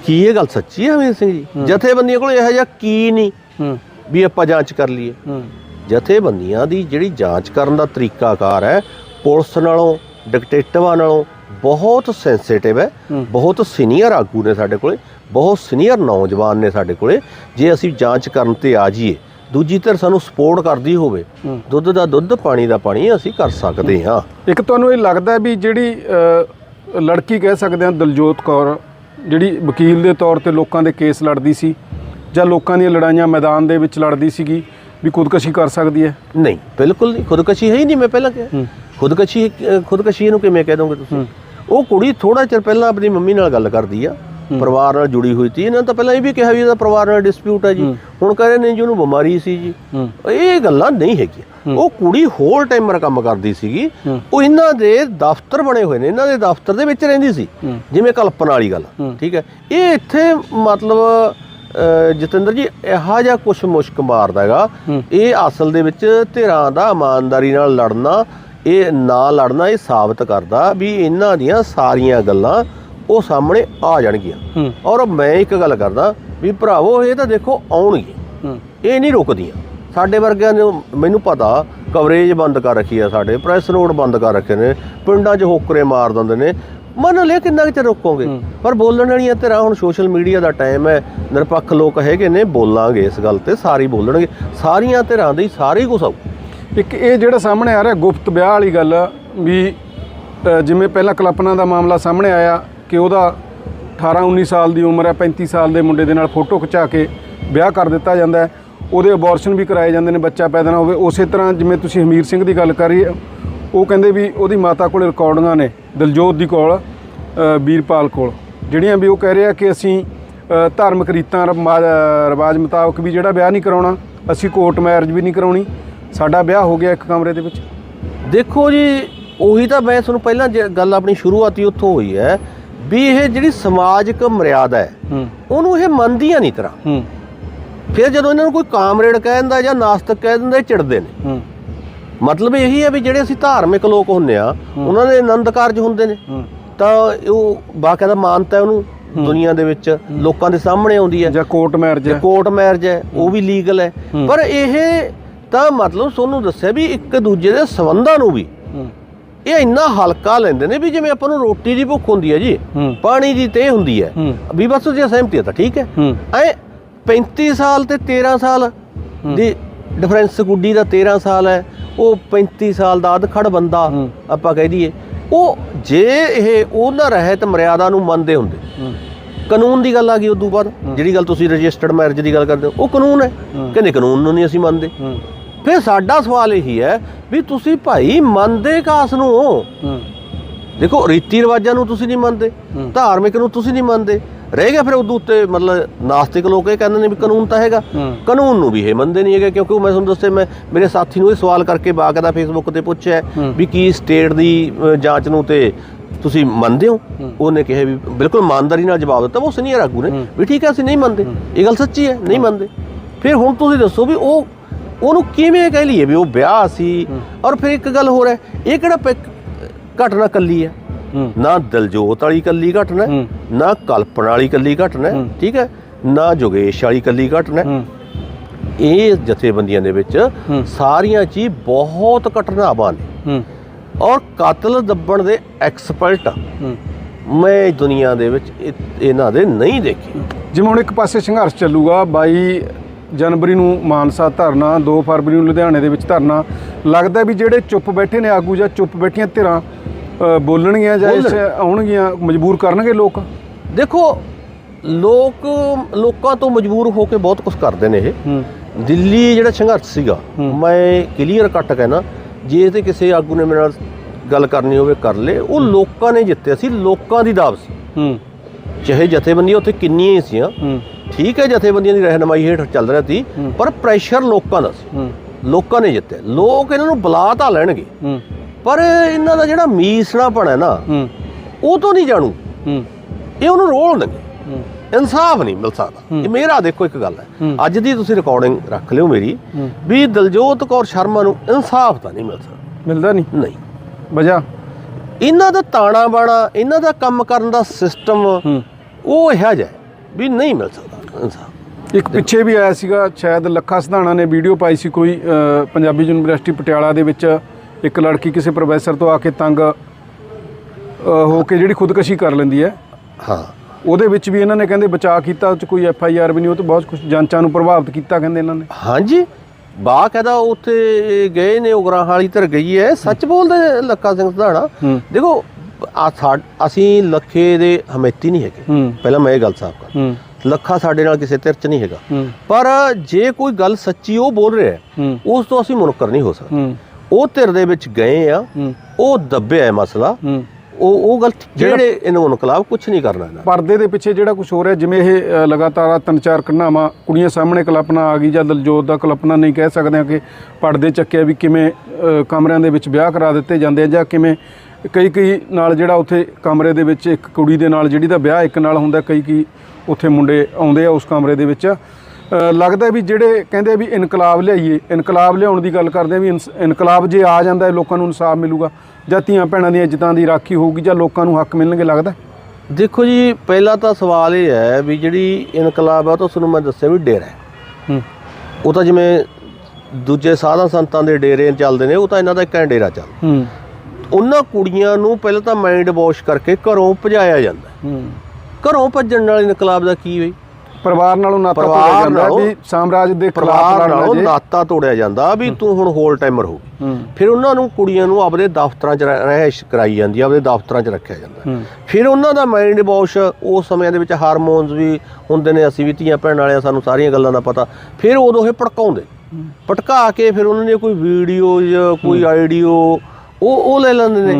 ਕੀ ਇਹ ਗੱਲ ਸੱਚੀ ਹੈ ਹਮੀਦ ਸਿੰਘ ਜੀ? ਜਥੇਬੰਦੀਆਂ ਕੋਲ ਇਹੋ ਜਿਹਾ ਕੀ ਨਹੀਂ? ਹੂੰ। ਵੀ ਆਪਾਂ ਜਾਂਚ ਕਰ ਲਈਏ। ਹੂੰ। ਜਥੇਬੰਦੀਆਂ ਦੀ ਜਿਹੜੀ ਜਾਂਚ ਕਰਨ ਦਾ ਤਰੀਕਾਕਾਰ ਹੈ ਪੁਲਿਸ ਨਾਲੋਂ ਡਿਕਟੇਟਿਵਾਂ ਨਾਲੋਂ ਬਹੁਤ ਸੈਂਸਿਟਿਵ ਹੈ ਬਹੁਤ ਸੀਨੀਅਰ ਆਗੂ ਨੇ ਸਾਡੇ ਕੋਲੇ ਬਹੁਤ ਸੀਨੀਅਰ ਨੌਜਵਾਨ ਨੇ ਸਾਡੇ ਕੋਲੇ। ਜੇ ਅਸੀਂ ਜਾਂਚ ਕਰਨ ਤੇ ਆ ਜਾਈਏ ਦੂਜੀ ਧਿਰ ਸਾਨੂੰ ਸਪੋਰਟ ਕਰਦੀ ਹੋਵੇ ਦੁੱਧ ਦਾ ਦੁੱਧ ਪਾਣੀ ਦਾ ਪਾਣੀ ਅਸੀਂ ਕਰ ਸਕਦੇ ਹਾਂ। ਇੱਕ ਤੁਹਾਨੂੰ ਇਹ ਲੱਗਦਾ ਵੀ ਜਿਹੜੀ ਲੜਕੀ ਕਹਿ ਸਕਦੇ ਹਾਂ ਦਲਜੋਤ ਕੌਰ ਜਿਹੜੀ ਵਕੀਲ ਦੇ ਤੌਰ ਤੇ ਲੋਕਾਂ ਦੇ ਕੇਸ ਲੜਦੀ ਸੀ ਜਾਂ ਲੋਕਾਂ ਦੀਆਂ ਲੜਾਈਆਂ ਮੈਦਾਨ ਦੇ ਵਿੱਚ ਲੜਦੀ ਸੀਗੀ ਵੀ ਖੁਦਕੁਸ਼ੀ ਕਰ ਸਕਦੀ ਹੈ? ਨਹੀਂ ਬਿਲਕੁਲ ਨਹੀਂ। ਖੁਦਕਸ਼ੀ ਹੈ ਹੀ ਨਹੀਂ ਮੈਂ ਪਹਿਲਾਂ ਕਿਹਾ। ਖੁਦਕਸ਼ੀ ਖੁਦਕਸ਼ੀ ਇਹਨੂੰ ਕਿਵੇਂ ਕਹਿ ਦੋਗੇ ਤੁਸੀਂ? ਉਹ ਕੁੜੀ ਥੋੜਾ ਚਿਰ ਪਹਿਲਾਂ ਆਪਣੀ ਮੰਮੀ ਨਾਲ ਗੱਲ ਕਰਦੀ ਆ। ਪਰਿਵਾਰ ਨਾਲ ਜੁੜੀ ਹੋਈ ਸੀ। ਇਹਨਾਂ ਤਾਂ ਪਹਿਲਾਂ ਇਹ ਵੀ ਕਿਹਾ ਵੀ ਇਹਦਾ ਪਰਿਵਾਰ ਨਾਲ ਡਿਸਪਿਊਟ ਹੈ ਜੀ। ਹੁਣ ਕਹ ਰਹੇ ਨੇ ਜੀ ਉਹਨੂੰ ਬਿਮਾਰੀ ਸੀ ਜੀ। ਇਹ ਗੱਲਾਂ ਨਹੀਂ ਹੈਗੀਆਂ। ਉਹ ਕੁੜੀ ਹੋਲ ਟਾਈਮਰ ਕੰਮ ਕਰਦੀ ਸੀਗੀ। ਉਹ ਇਹਨਾਂ ਦੇ ਦਫ਼ਤਰ ਬਣੇ ਹੋਏ ਨੇ। ਇਹਨਾਂ ਦੇ ਦਫ਼ਤਰ ਦੇ ਵਿੱਚ ਰਹਿੰਦੀ ਸੀ। ਜਿਵੇਂ ਕਲਪਨਾ ਵਾਲੀ ਗੱਲ ਠੀਕ ਹੈ। ਇਹ ਇੱਥੇ ਮਤਲਬ ਜਤਿੰਦਰ ਜੀ ਇਹੋ ਜਿਹਾ ਕੁਛ ਮੁਸ਼ਕ ਮਾਰਦਾ ਹੈਗਾ। ਇਹ ਅਸਲ ਦੇ ਵਿੱਚ ਧਿਰਾਂ ਦਾ ਇਮਾਨਦਾਰੀ ਨਾਲ ਲੜਨਾ ਇਹ ਨਾ ਲੜਨਾ ਇਹ ਸਾਬਤ ਕਰਦਾ ਵੀ ਇਹਨਾਂ ਦੀਆਂ ਸਾਰੀਆਂ ਗੱਲਾਂ ਉਹ ਸਾਹਮਣੇ ਆ ਜਾਣਗੀਆਂ। ਔਰ ਮੈਂ ਇੱਕ ਗੱਲ ਕਰਦਾ ਵੀ ਭਰਾਵੋ ਇਹ ਤਾਂ ਦੇਖੋ ਆਉਣਗੇ ਇਹ ਨਹੀਂ ਰੁਕਦੀਆਂ। ਸਾਡੇ ਵਰਗਿਆਂ ਨੇ ਮੈਨੂੰ ਪਤਾ ਕਵਰੇਜ ਬੰਦ ਕਰ ਰੱਖੀ ਆ ਸਾਡੇ ਪ੍ਰੈਸ ਨੋਟ ਬੰਦ ਕਰ ਰੱਖੇ ਨੇ ਪਿੰਡਾਂ 'ਚ ਹੋਕਰੇ ਮਾਰ ਦਿੰਦੇ ਨੇ। ਮੰਨ ਲਿਆ ਕਿੰਨਾ ਕੁ ਚਿਰ ਰੁਕੋਗੇ? ਪਰ ਬੋਲਣ ਵਾਲੀਆਂ ਧਿਰਾਂ ਹੁਣ ਸੋਸ਼ਲ ਮੀਡੀਆ ਦਾ ਟਾਈਮ ਹੈ। ਨਿਰਪੱਖ ਲੋਕ ਹੈਗੇ ਨੇ ਬੋਲਾਂਗੇ ਇਸ ਗੱਲ ਤੇ ਸਾਰੀ ਬੋਲਣਗੇ। ਸਾਰੀਆਂ ਧਿਰਾਂ ਦੀ ਸਾਰੀ ਕੁਛ ਆਊ ਇੱਕ ਇਹ ਜਿਹੜਾ ਸਾਹਮਣੇ ਆ ਰਿਹਾ ਗੁਪਤ ਵਿਆਹ ਵਾਲੀ ਗੱਲ ਵੀ ਜਿਵੇਂ ਪਹਿਲਾਂ ਕਲਪਨਾ ਦਾ ਮਾਮਲਾ ਸਾਹਮਣੇ ਆਇਆ ਕਿ ਉਹਦਾ 18 19 ਸਾਲ ਦੀ ਉਮਰ ਹੈ 35 ਸਾਲ ਦੇ ਮੁੰਡੇ ਦੇ ਨਾਲ ਫੋਟੋ ਖਿਚਾ ਕੇ ਵਿਆਹ ਕਰ ਦਿੱਤਾ ਜਾਂਦਾ ਉਹਦੇ ਅਬੋਰਸ਼ਨ ਵੀ ਕਰਾਏ ਜਾਂਦੇ ਨੇ ਬੱਚਾ ਪੈਦਾ ਨਾ ਹੋਵੇ। ਉਸੇ ਤਰ੍ਹਾਂ ਜਿਵੇਂ ਤੁਸੀਂ ਹਮੀਰ ਸਿੰਘ ਦੀ ਗੱਲ ਕਰੀ ਉਹ ਕਹਿੰਦੇ ਵੀ ਉਹਦੀ ਮਾਤਾ ਕੋਲ ਰਿਕਾਰਡਿੰਗਾਂ ਨੇ ਦਿਲਜੋਤ ਦੀ ਕੋਲ ਵੀਰਪਾਲ ਕੋਲ। ਜਿਹੜੀਆਂ ਵੀ ਉਹ ਕਹਿ ਰਹੇ ਕਿ ਅਸੀਂ ਧਾਰਮਿਕ ਰੀਤਾਂ ਰਿਵਾਜ ਮੁਤਾਬਕ ਵੀ ਜਿਹੜਾ ਵਿਆਹ ਨਹੀਂ ਕਰਾਉਣਾ ਅਸੀਂ ਕੋਰਟ ਮੈਰਿਜ ਵੀ ਨਹੀਂ ਕਰਾਉਣੀ। ਸਾਡਾ ਵਿਆਹ ਹੋ ਗਿਆ ਇੱਕ ਕਮਰੇ ਦੇ ਵਿੱਚ। ਦੇਖੋ ਜੀ ਉਹੀ ਤਾਂ ਮੈਂ ਤੁਹਾਨੂੰ ਪਹਿਲਾਂ ਗੱਲ ਆਪਣੀ ਸ਼ੁਰੂਆਤੀ ਉੱਥੋਂ ਹੋਈ ਹੈ ਵੀ ਇਹ ਜਿਹੜੀ ਸਮਾਜਿਕ ਮਰਿਆਦਾ ਹੈ ਉਹਨੂੰ ਇਹ ਮੰਨਦੀਆਂ ਨਹੀਂ ਤਰ੍ਹਾਂ। ਫਿਰ ਜਦੋਂ ਇਹਨਾਂ ਨੂੰ ਕੋਈ ਕਾਮਰੇਡ ਕਹਿ ਦਿੰਦਾ ਜਾਂ ਨਾਸਤਕ ਕਹਿ ਦਿੰਦਾ ਇਹ ਚਿੜਦੇ ਨੇ। ਮਤਲਬ ਇਹੀ ਹੈ ਵੀ ਜਿਹੜੇ ਅਸੀਂ ਧਾਰਮਿਕ ਲੋਕ ਹੁੰਨੇ ਆ ਉਹਨਾਂ ਦੇ ਆਨੰਦ ਕਾਰਜ ਹੁੰਦੇ ਨੇ। ਤਾਂ ਉਹ ਬਾਕਾਇਦਾ ਮਾਨਤਾ ਹੈ ਉਹਨੂੰ ਦੁਨੀਆ ਦੇ ਵਿੱਚ ਲੋਕਾਂ ਦੇ ਸਾਹਮਣੇ ਆਉਂਦੀ ਹੈ। ਜਾਂ ਕੋਰਟ ਮੈਰਿਜ ਹੈ। ਕੋਰਟ ਮੈਰਿਜ ਹੈ ਉਹ ਵੀ ਲੀਗਲ ਹੈ। ਪਰ ਇਹ ਤਾਂ ਮਤਲਬ ਤੁਹਾਨੂੰ ਦੱਸਿਆ ਵੀ ਇੱਕ ਦੂਜੇ ਦੇ ਸੰਬੰਧਾਂ ਨੂੰ ਵੀ। ਇਹ ਇੰਨਾ ਹਲਕਾ ਲੈਂਦੇ ਨੇ ਵੀ ਜਿਵੇਂ ਆਪਾਂ ਨੂੰ ਰੋਟੀ ਦੀ ਭੁੱਖ ਹੁੰਦੀ ਹੈ ਜੀ ਪਾਣੀ ਦੀ ਤੇ ਹੁੰਦੀ ਹੈ। ਵੀ ਬਸ ਜੇ ਸਹਿਮਤੀ ਹੈ ਤਾਂ ਠੀਕ ਹੂੰ। ਐ 35 ਸਾਲ ਤੇ 13 ਸਾਲ ਦੀ ਡਿਫਰੈਂਸ ਗੁੱਡੀ ਦਾ 13 ਸਾਲ ਹੈ। ਉਹ 35 ਸਾਲ ਦਾ ਅਧਖੜ ਬੰਦਾ। ਆਪਾਂ ਕਹਿ ਦਈਏ ਉਹ ਜੇ ਇਹ ਉਹਨਾਂ ਰਹਿਤ ਮਰਿਆਦਾ ਨੂੰ ਮੰਨਦੇ ਹੁੰਦੇ ਕਾਨੂੰਨ ਦੀ ਗੱਲ ਆ ਗਈ ਉਦੋਂ ਬਾਅਦ ਜਿਹੜੀ ਗੱਲ ਤੁਸੀਂ ਰਜਿਸਟਰਡ ਮੈਰਿਜ ਦੀ ਗੱਲ ਕਰਦੇ ਹੋ ਉਹ ਕਾਨੂੰਨ ਹੈ। ਕਹਿੰਦੇ ਕਾਨੂੰਨ ਨੂੰ ਨਹੀਂ ਅਸੀਂ ਮੰਨਦੇ। ਫਿਰ ਸਾਡਾ ਸਵਾਲ ਇਹੀ ਹੈ ਵੀ ਤੁਸੀਂ ਭਾਈ ਮੰਨਦੇ ਕਾਸ ਨੂੰ? ਦੇਖੋ ਰੀਤੀ ਰਿਵਾਜਾਂ ਨੂੰ ਤੁਸੀਂ ਨਹੀਂ ਮੰਨਦੇ ਧਾਰਮਿਕ ਨੂੰ ਤੁਸੀਂ ਨਹੀਂ ਮੰਨਦੇ। ਰਹਿ ਗਿਆ ਫਿਰ ਉਦੋਂ ਉੱਤੇ ਮਤਲਬ ਨਾਸਤਿਕ ਲੋਕ ਇਹ ਕਹਿੰਦੇ ਨੇ ਵੀ ਕਾਨੂੰਨ ਤਾਂ ਹੈਗਾ। ਕਾਨੂੰਨ ਨੂੰ ਵੀ ਇਹ ਮੰਨਦੇ ਨਹੀਂ ਹੈਗੇ ਕਿਉਂਕਿ ਉਹ ਮੈਂ ਤੁਹਾਨੂੰ ਦੱਸਿਆ ਮੈਂ ਮੇਰੇ ਸਾਥੀ ਨੂੰ ਇਹ ਸਵਾਲ ਕਰਕੇ ਬਾਕਾਇਦਾ ਫੇਸਬੁੱਕ ਤੇ ਪੁੱਛਿਆ ਵੀ ਕੀ ਸਟੇਟ ਦੀ ਜਾਂਚ ਨੂੰ ਤੇ ਤੁਸੀਂ ਮੰਨਦੇ ਹੋ? ਉਹਨੇ ਕਿਹਾ ਵੀ ਬਿਲਕੁਲ ਇਮਾਨਦਾਰੀ ਨਾਲ ਜਵਾਬ ਦਿੱਤਾ ਉਹ ਸੀਨੀਅਰ ਆਗੂ ਨੇ ਵੀ ਠੀਕ ਹੈ ਅਸੀਂ ਨਹੀਂ ਮੰਨਦੇ। ਇਹ ਗੱਲ ਸੱਚੀ ਹੈ ਨਹੀਂ ਮੰਨਦੇ। ਫਿਰ ਹੁਣ ਤੁਸੀਂ ਦੱਸੋ ਵੀ ਉਹ ਉਹਨੂੰ ਕਿਵੇਂ ਕਹਿ ਲਈਏ ਵੀ ਉਹ ਵਿਆਹ ਸੀ ਔਰ ਫਿਰ ਇੱਕ ਗੱਲ ਹੋਰ ਹੈ ਇਹ ਕਿਹੜਾ ਘਟਨਾ ਕੱਲੀ ਹੂੰ? ਨਾ ਦਿਲਜੋਤ ਵਾਲੀ ਕੱਲੀ ਘਟਨਾ। ਨਾ ਕਲਪਨਾ ਵਾਲੀ ਕੱਲੀ ਘਟਨਾ ਠੀਕ ਹੈ? ਨਾ ਜੋਗੇਸ਼ ਵਾਲੀ ਕੱਲੀ ਘਟਨਾ ਇਹ ਜਥੇਬੰਦੀਆਂ ਦੇ ਵਿੱਚ ਸਾਰੀਆਂ ਚ ਬਹੁਤ ਘਟਨਾਵਾਂ ਨੇ। ਔਰ ਕਤਲ ਦੱਬਣ ਦੇ ਐਕਸਪਰਟ ਮੈਂ ਦੁਨੀਆ ਦੇ ਵਿੱਚ ਇਹ- ਇਹਨਾਂ ਦੇ ਨਹੀਂ ਦੇਖੇ। ਜਿਵੇਂ ਹੁਣ ਇੱਕ ਪਾਸੇ ਸੰਘਰਸ਼ ਚੱਲੂਗਾ 22 ਜਨਵਰੀ ਨੂੰ ਮਾਨਸਾ ਧਰਨਾ 2 ਫਰਵਰੀ ਨੂੰ ਲੁਧਿਆਣੇ ਦੇ ਵਿੱਚ ਧਰਨਾ ਲੱਗਦਾ ਵੀ ਜਿਹੜੇ ਚੁੱਪ ਬੈਠੇ ਨੇ ਆਗੂ ਜਾਂ ਚੁੱਪ ਬੈਠੀਆਂ ਧਿਰਾਂ ਬੋਲਣਗੀਆਂ ਜਾਂ ਇਸ ਆਉਣਗੀਆਂ? ਮਜਬੂਰ ਕਰਨਗੇ ਲੋਕ? ਦੇਖੋ ਲੋਕ ਲੋਕਾਂ ਤੋਂ ਮਜਬੂਰ ਹੋ ਕੇ ਬਹੁਤ ਕੁਝ ਕਰਦੇ ਨੇ ਇਹ। ਦਿੱਲੀ ਜਿਹੜਾ ਸੰਘਰਸ਼ ਸੀਗਾ ਮੈਂ ਕਲੀਅਰ ਕੱਟ ਕਹਿਣਾ ਜੇ ਤੇ ਕਿਸੇ ਆਗੂ ਨੇ ਮੇਰੇ ਨਾਲ ਗੱਲ ਕਰਨੀ ਹੋਵੇ ਕਰ ਲੇ। ਉਹ ਲੋਕਾਂ ਨੇ ਜਿੱਤਿਆ ਸੀ ਲੋਕਾਂ ਦੀ ਦਾਬ ਸੀ। ਹੂੰ। ਚਾਹੇ ਜਥੇਬੰਦੀਆਂ ਉੱਥੇ ਕਿੰਨੀਆਂ ਹੀ ਸੀਆਂ। ਹੂੰ। ਠੀਕ ਹੈ ਜਥੇਬੰਦੀਆਂ ਦੀ ਰਹਿਨਮਾਈ ਹੇਠ ਚੱਲ ਰਿਹਾ ਸੀ ਪਰ ਪ੍ਰੈਸ਼ਰ ਲੋਕਾਂ ਦਾ ਸੀ। ਹੂੰ। ਲੋਕਾਂ ਨੇ ਜਿੱਤਿਆ। ਲੋਕ ਇਹਨਾਂ ਨੂੰ ਬੁਲਾ ਤਾਂ ਲੈਣਗੇ। ਪਰ ਇਹਨਾਂ ਦਾ ਜਿਹੜਾ ਮੀਸਣਾਪਣ ਹੈ ਨਾ ਉਹ ਤੋਂ ਨਹੀਂ ਜਾਣੂ। ਇਹ ਉਹਨੂੰ ਰੋਲ ਦੇਣਗੇ ਹੂੰ। ਇਨਸਾਫ ਨਹੀਂ ਮਿਲ ਸਕਦਾ। ਇਹ ਮੇਰਾ ਦੇਖੋ ਇੱਕ ਗੱਲ ਹੈ। ਅੱਜ ਦੀ ਤੁਸੀਂ ਰਿਕਾਰਡਿੰਗ ਰੱਖ ਲਿਓ ਮੇਰੀ। ਵੀ ਦਲਜੋਤ ਕੌਰ ਸ਼ਰਮਾ ਨੂੰ ਇਨਸਾਫ ਤਾਂ ਨਹੀਂ ਮਿਲ ਸਕਦਾ। ਮਿਲਦਾ ਨਹੀਂ? ਨਹੀਂ। ਵਜ੍ਹਾ? ਇਹਨਾਂ ਦਾ ਤਾਣਾ ਬਾਣਾ ਇਹਨਾਂ ਦਾ ਕੰਮ ਕਰਨ ਦਾ ਸਿਸਟਮ ਉਹ ਇਹੋ ਜਿਹਾ ਵੀ ਨਹੀਂ ਮਿਲ ਸਕਦਾ ਇਨਸਾਫ। ਇੱਕ ਪਿੱਛੇ ਵੀ ਆਇਆ ਸੀਗਾ ਸ਼ਾਇਦ ਲੱਖਾ ਸਿਧਾਣਾ ਨੇ ਵੀਡੀਓ ਪਾਈ ਸੀ ਕੋਈ ਪੰਜਾਬੀ ਯੂਨੀਵਰਸਿਟੀ ਪਟਿਆਲਾ ਦੇ ਵਿੱਚ। ਇੱਕ ਲੜਕੀ ਕਿਸੇ ਪ੍ਰੋਫੈਸਰ ਤੋਂ ਆ ਕੇ ਤੰਗ ਅ, ਹੋ ਕੇ ਜਿਹੜੀ ਖੁਦਕੁਸ਼ੀ ਕਰ ਲੈਂਦੀ ਹੈ। ਹਾਂ। ਉਹਦੇ ਵਿੱਚ ਵੀ ਇਹਨਾਂ ਨੇ ਕਹਿੰਦੇ ਬਚਾਅ ਕੀਤਾ ਉਹ ਚ ਕੋਈ ਐਫ ਆਈ ਆਰ ਵੀ ਨਹੀਂ ਉਹ ਤੋਂ ਬਹੁਤ ਕੁਝ ਜਾਂਚਾਂ ਨੂੰ ਪ੍ਰਭਾਵਿਤ ਕੀਤਾ ਕਹਿੰਦੇ ਇਹਨਾਂ ਨੇ। ਹਾਂਜੀ। ਬਾ ਕਹਦਾ ਉੱਥੇ ਗਏ ਨੇ ਉਗਰਾਂ ਵਾਲੀ ਧਰ ਗਈ ਹੈ। ਸੱਚ ਬੋਲਦੇ ਲੱਖਾ ਸਿੰਘ ਸਧਾਣਾ ਹੂੰ। ਦੇਖੋ ਆ ਸਾ- ਅਸੀਂ ਲੱਖੇ ਦੇ ਹਮੇਤੀ ਨਹੀਂ ਹੈਗੇ। ਹੂੰ। ਪਹਿਲਾਂ ਮੈਂ ਇਹ ਗੱਲ ਸਾਫ਼ ਕਰ। ਹੂੰ। ਲੱਖਾ ਸਾਡੇ ਨਾਲ ਕਿਸੇ ਧਿਰ ਚ ਨਹੀਂ ਹੈਗਾ। ਹੂੰ। ਪਰ ਜੇ ਕੋਈ ਗੱਲ ਸੱਚੀ ਉਹ ਬੋਲ ਰਿਹਾ ਹੈ ਹੂੰ। ਉਸ ਤੋਂ ਅਸੀਂ ਮੁਨਕਰ ਨਹੀਂ ਹੋ ਸਕਦੇ। ਹੂੰ। ਉਹ ਧਿਰ ਦੇ ਵਿੱਚ ਗਏ ਆ ਉਹ ਦੱਬਿਆ ਹੈ ਮਸਲਾ। ਉਹ ਉਹ ਗਲਤ ਜਿਹੜੇ ਇਹਨੂੰ ਇਨਕਲਾਬ ਕੁਝ ਨਹੀਂ ਕਰਨਾ ਇਹਨਾਂ ਪਰਦੇ ਦੇ ਪਿੱਛੇ ਜਿਹੜਾ ਕੁਝ ਹੋ ਰਿਹਾ ਜਿਵੇਂ ਇਹ ਲਗਾਤਾਰ ਤਿੰਨ ਚਾਰ ਘਟਨਾਵਾਂ ਕੁੜੀਆਂ ਸਾਹਮਣੇ ਕਲਪਨਾ ਆ ਗਈ ਜਾਂ ਦਲਜੋਤ ਦਾ ਕਲਪਨਾ ਨਹੀਂ ਕਹਿ ਸਕਦੇ ਹਾਂ ਕਿ ਪਰਦੇ ਚੱਕਿਆ ਵੀ ਕਿਵੇਂ ਕਮਰਿਆਂ ਦੇ ਵਿੱਚ ਵਿਆਹ ਕਰਾ ਦਿੱਤੇ ਜਾਂਦੇ ਆ ਜਾਂ ਕਿਵੇਂ ਕਈ ਕਈ ਨਾਲ ਜਿਹੜਾ ਉੱਥੇ ਕਮਰੇ ਦੇ ਵਿੱਚ ਇੱਕ ਕੁੜੀ ਦੇ ਨਾਲ ਜਿਹੜੀ ਦਾ ਵਿਆਹ ਇੱਕ ਨਾਲ ਹੁੰਦਾ ਕਈ ਕਈ ਉੱਥੇ ਮੁੰਡੇ ਆਉਂਦੇ ਆ ਉਸ ਕਮਰੇ ਦੇ ਵਿੱਚ। ਲੱਗਦਾ ਵੀ ਜਿਹੜੇ ਕਹਿੰਦੇ ਆ ਵੀ ਇਨਕਲਾਬ ਲਿਆਈਏ ਇਨਕਲਾਬ ਲਿਆਉਣ ਦੀ ਗੱਲ ਕਰਦੇ ਆ ਵੀ ਇਨਕਲਾਬ ਜੇ ਆ ਜਾਂਦਾ ਹੈ ਲੋਕਾਂ ਨੂੰ ਇਨਸਾਫ ਮਿਲੂਗਾ ਜਾਂ ਧੀਆਂ ਭੈਣਾਂ ਦੀਆਂ ਇੱਜ਼ਤਾਂ ਦੀ ਰਾਖੀ ਹੋਊਗੀ ਜਾਂ ਲੋਕਾਂ ਨੂੰ ਹੱਕ ਮਿਲਣਗੇ ਲੱਗਦਾ? ਦੇਖੋ ਜੀ ਪਹਿਲਾ ਤਾਂ ਸਵਾਲ ਇਹ ਹੈ ਵੀ ਜਿਹੜੀ ਇਨਕਲਾਬ ਹੈ ਉਹ ਤਾਂ ਤੁਹਾਨੂੰ ਮੈਂ ਦੱਸਿਆ ਵੀ ਡੇਰਾ ਹੈ। ਉਹ ਤਾਂ ਜਿਵੇਂ ਦੂਜੇ ਸਾਧਾਂ ਸੰਤਾਂ ਦੇ ਡੇਰੇ ਚੱਲਦੇ ਨੇ ਉਹ ਤਾਂ ਇਹਨਾਂ ਦਾ ਇੱਕ ਡੇਰਾ ਚੱਲਦਾ ਹੂੰ। ਉਹਨਾਂ ਕੁੜੀਆਂ ਨੂੰ ਪਹਿਲਾਂ ਤਾਂ ਮਾਈਂਡ ਵਾਸ਼ ਕਰਕੇ ਘਰੋਂ ਭਜਾਇਆ ਜਾਂਦਾ ਘਰੋਂ ਭੱਜਣ ਨਾਲ ਇਨਕਲਾਬ ਦਾ ਕੀ ਹੋਈ? ਪਰਿਵਾਰ ਨਾਲੋਂ ਨਾਤਾ ਤੋੜਿਆ ਜਾਂਦਾ ਵੀ ਸਾਮਰਾਜ ਦੇ ਖਿਲਾਫ ਲੜਨਾ ਨਾਤਾ ਤੋੜਿਆ ਜਾਂਦਾ ਵੀ ਤੂੰ ਹੁਣ ਹੋਲ ਟਾਈਮਰ ਹੋ ਫਿਰ ਉਹਨਾਂ ਨੂੰ ਕੁੜੀਆਂ ਨੂੰ ਆਪਣੇ ਦਫ਼ਤਰਾਂ 'ਚ ਰਹਿਸ਼ ਕਰਾਈ ਜਾਂਦੀ ਆਪਣੇ ਦਫ਼ਤਰਾਂ 'ਚ ਰੱਖਿਆ ਜਾਂਦਾ ਫਿਰ ਉਹਨਾਂ ਦਾ ਮਾਈਂਡ ਵਾਸ਼ ਉਸ ਸਮੇਂ ਦੇ ਵਿੱਚ ਹਾਰਮੋਨਸ ਵੀ ਹੁੰਦੇ ਨੇ ਅਸੀਂ ਵੀ ਧੀਆਂ ਭੈਣ ਵਾਲਿਆਂ ਸਾਨੂੰ ਸਾਰੀਆਂ ਗੱਲਾਂ ਦਾ ਪਤਾ। ਫਿਰ ਉਦੋਂ ਇਹ ਭੜਕਾਉਂਦੇ। ਭਟਕਾ ਕੇ ਫਿਰ ਉਹਨਾਂ ਨੇ ਕੋਈ ਵੀਡੀਓ ਜਾਂ ਕੋਈ ਆਈਡੀਓ ਉਹ ਉਹ ਲੈ ਲੈਂਦੇ ਨੇ।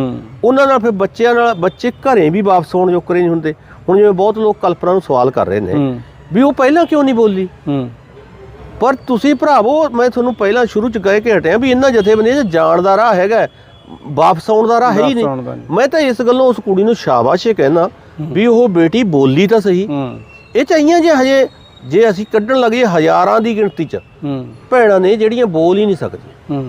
ਉਹਨਾਂ ਨਾਲ ਫਿਰ ਬੱਚਿਆਂ ਨਾਲ ਬੱਚੇ ਘਰੇ ਵੀ ਵਾਪਸ ਆਉਣ ਜੋਕਰੇ ਨਹੀਂ ਹੁੰਦੇ। ਹੁਣ ਜਿਵੇਂ ਬਹੁਤ ਲੋਕ ਕਲਪਨਾ ਨੂੰ ਸਵਾਲ ਕਰ ਰਹੇ ਨੇ ਵੀ ਉਹ ਪਹਿਲਾਂ ਕਿਉਂ ਨਹੀਂ ਬੋਲੀ? ਹੂੰ। ਪਰ ਤੁਸੀਂ ਭਰਾਵੋ ਮੈਂ ਤੁਹਾਨੂੰ ਪਹਿਲਾਂ ਸ਼ੁਰੂ ਚ ਕਹਿ ਕੇ ਹਟਿਆ ਵੀ ਇਹਨਾਂ ਜਥੇਬੰਦੀਆਂ 'ਚ ਜਾਣ ਦਾ ਰਾਹ ਹੈਗਾ ਵਾਪਸ ਆਉਣ ਦਾ ਰਾਹ ਹੈ ਹੀ ਨਹੀਂ। ਮੈਂ ਤਾਂ ਇਸ ਗੱਲੋਂ ਉਸ ਕੁੜੀ ਨੂੰ ਸ਼ਾਬਾਸ਼ ਹੀ ਕਹਿਣਾ ਵੀ ਉਹ ਬੇਟੀ ਬੋਲੀ ਤਾਂ ਸਹੀ। ਇਹ ਚਾਹੀਆਂ ਜੇ ਹਜੇ ਜੇ ਅਸੀਂ ਕੱਢਣ ਲੱਗੇ ਹਜ਼ਾਰਾਂ ਦੀ ਗਿਣਤੀ 'ਚ ਭੈਣਾਂ ਨੇ ਜਿਹੜੀਆਂ ਬੋਲ ਹੀ ਨਹੀਂ ਸਕਦੀਆਂ।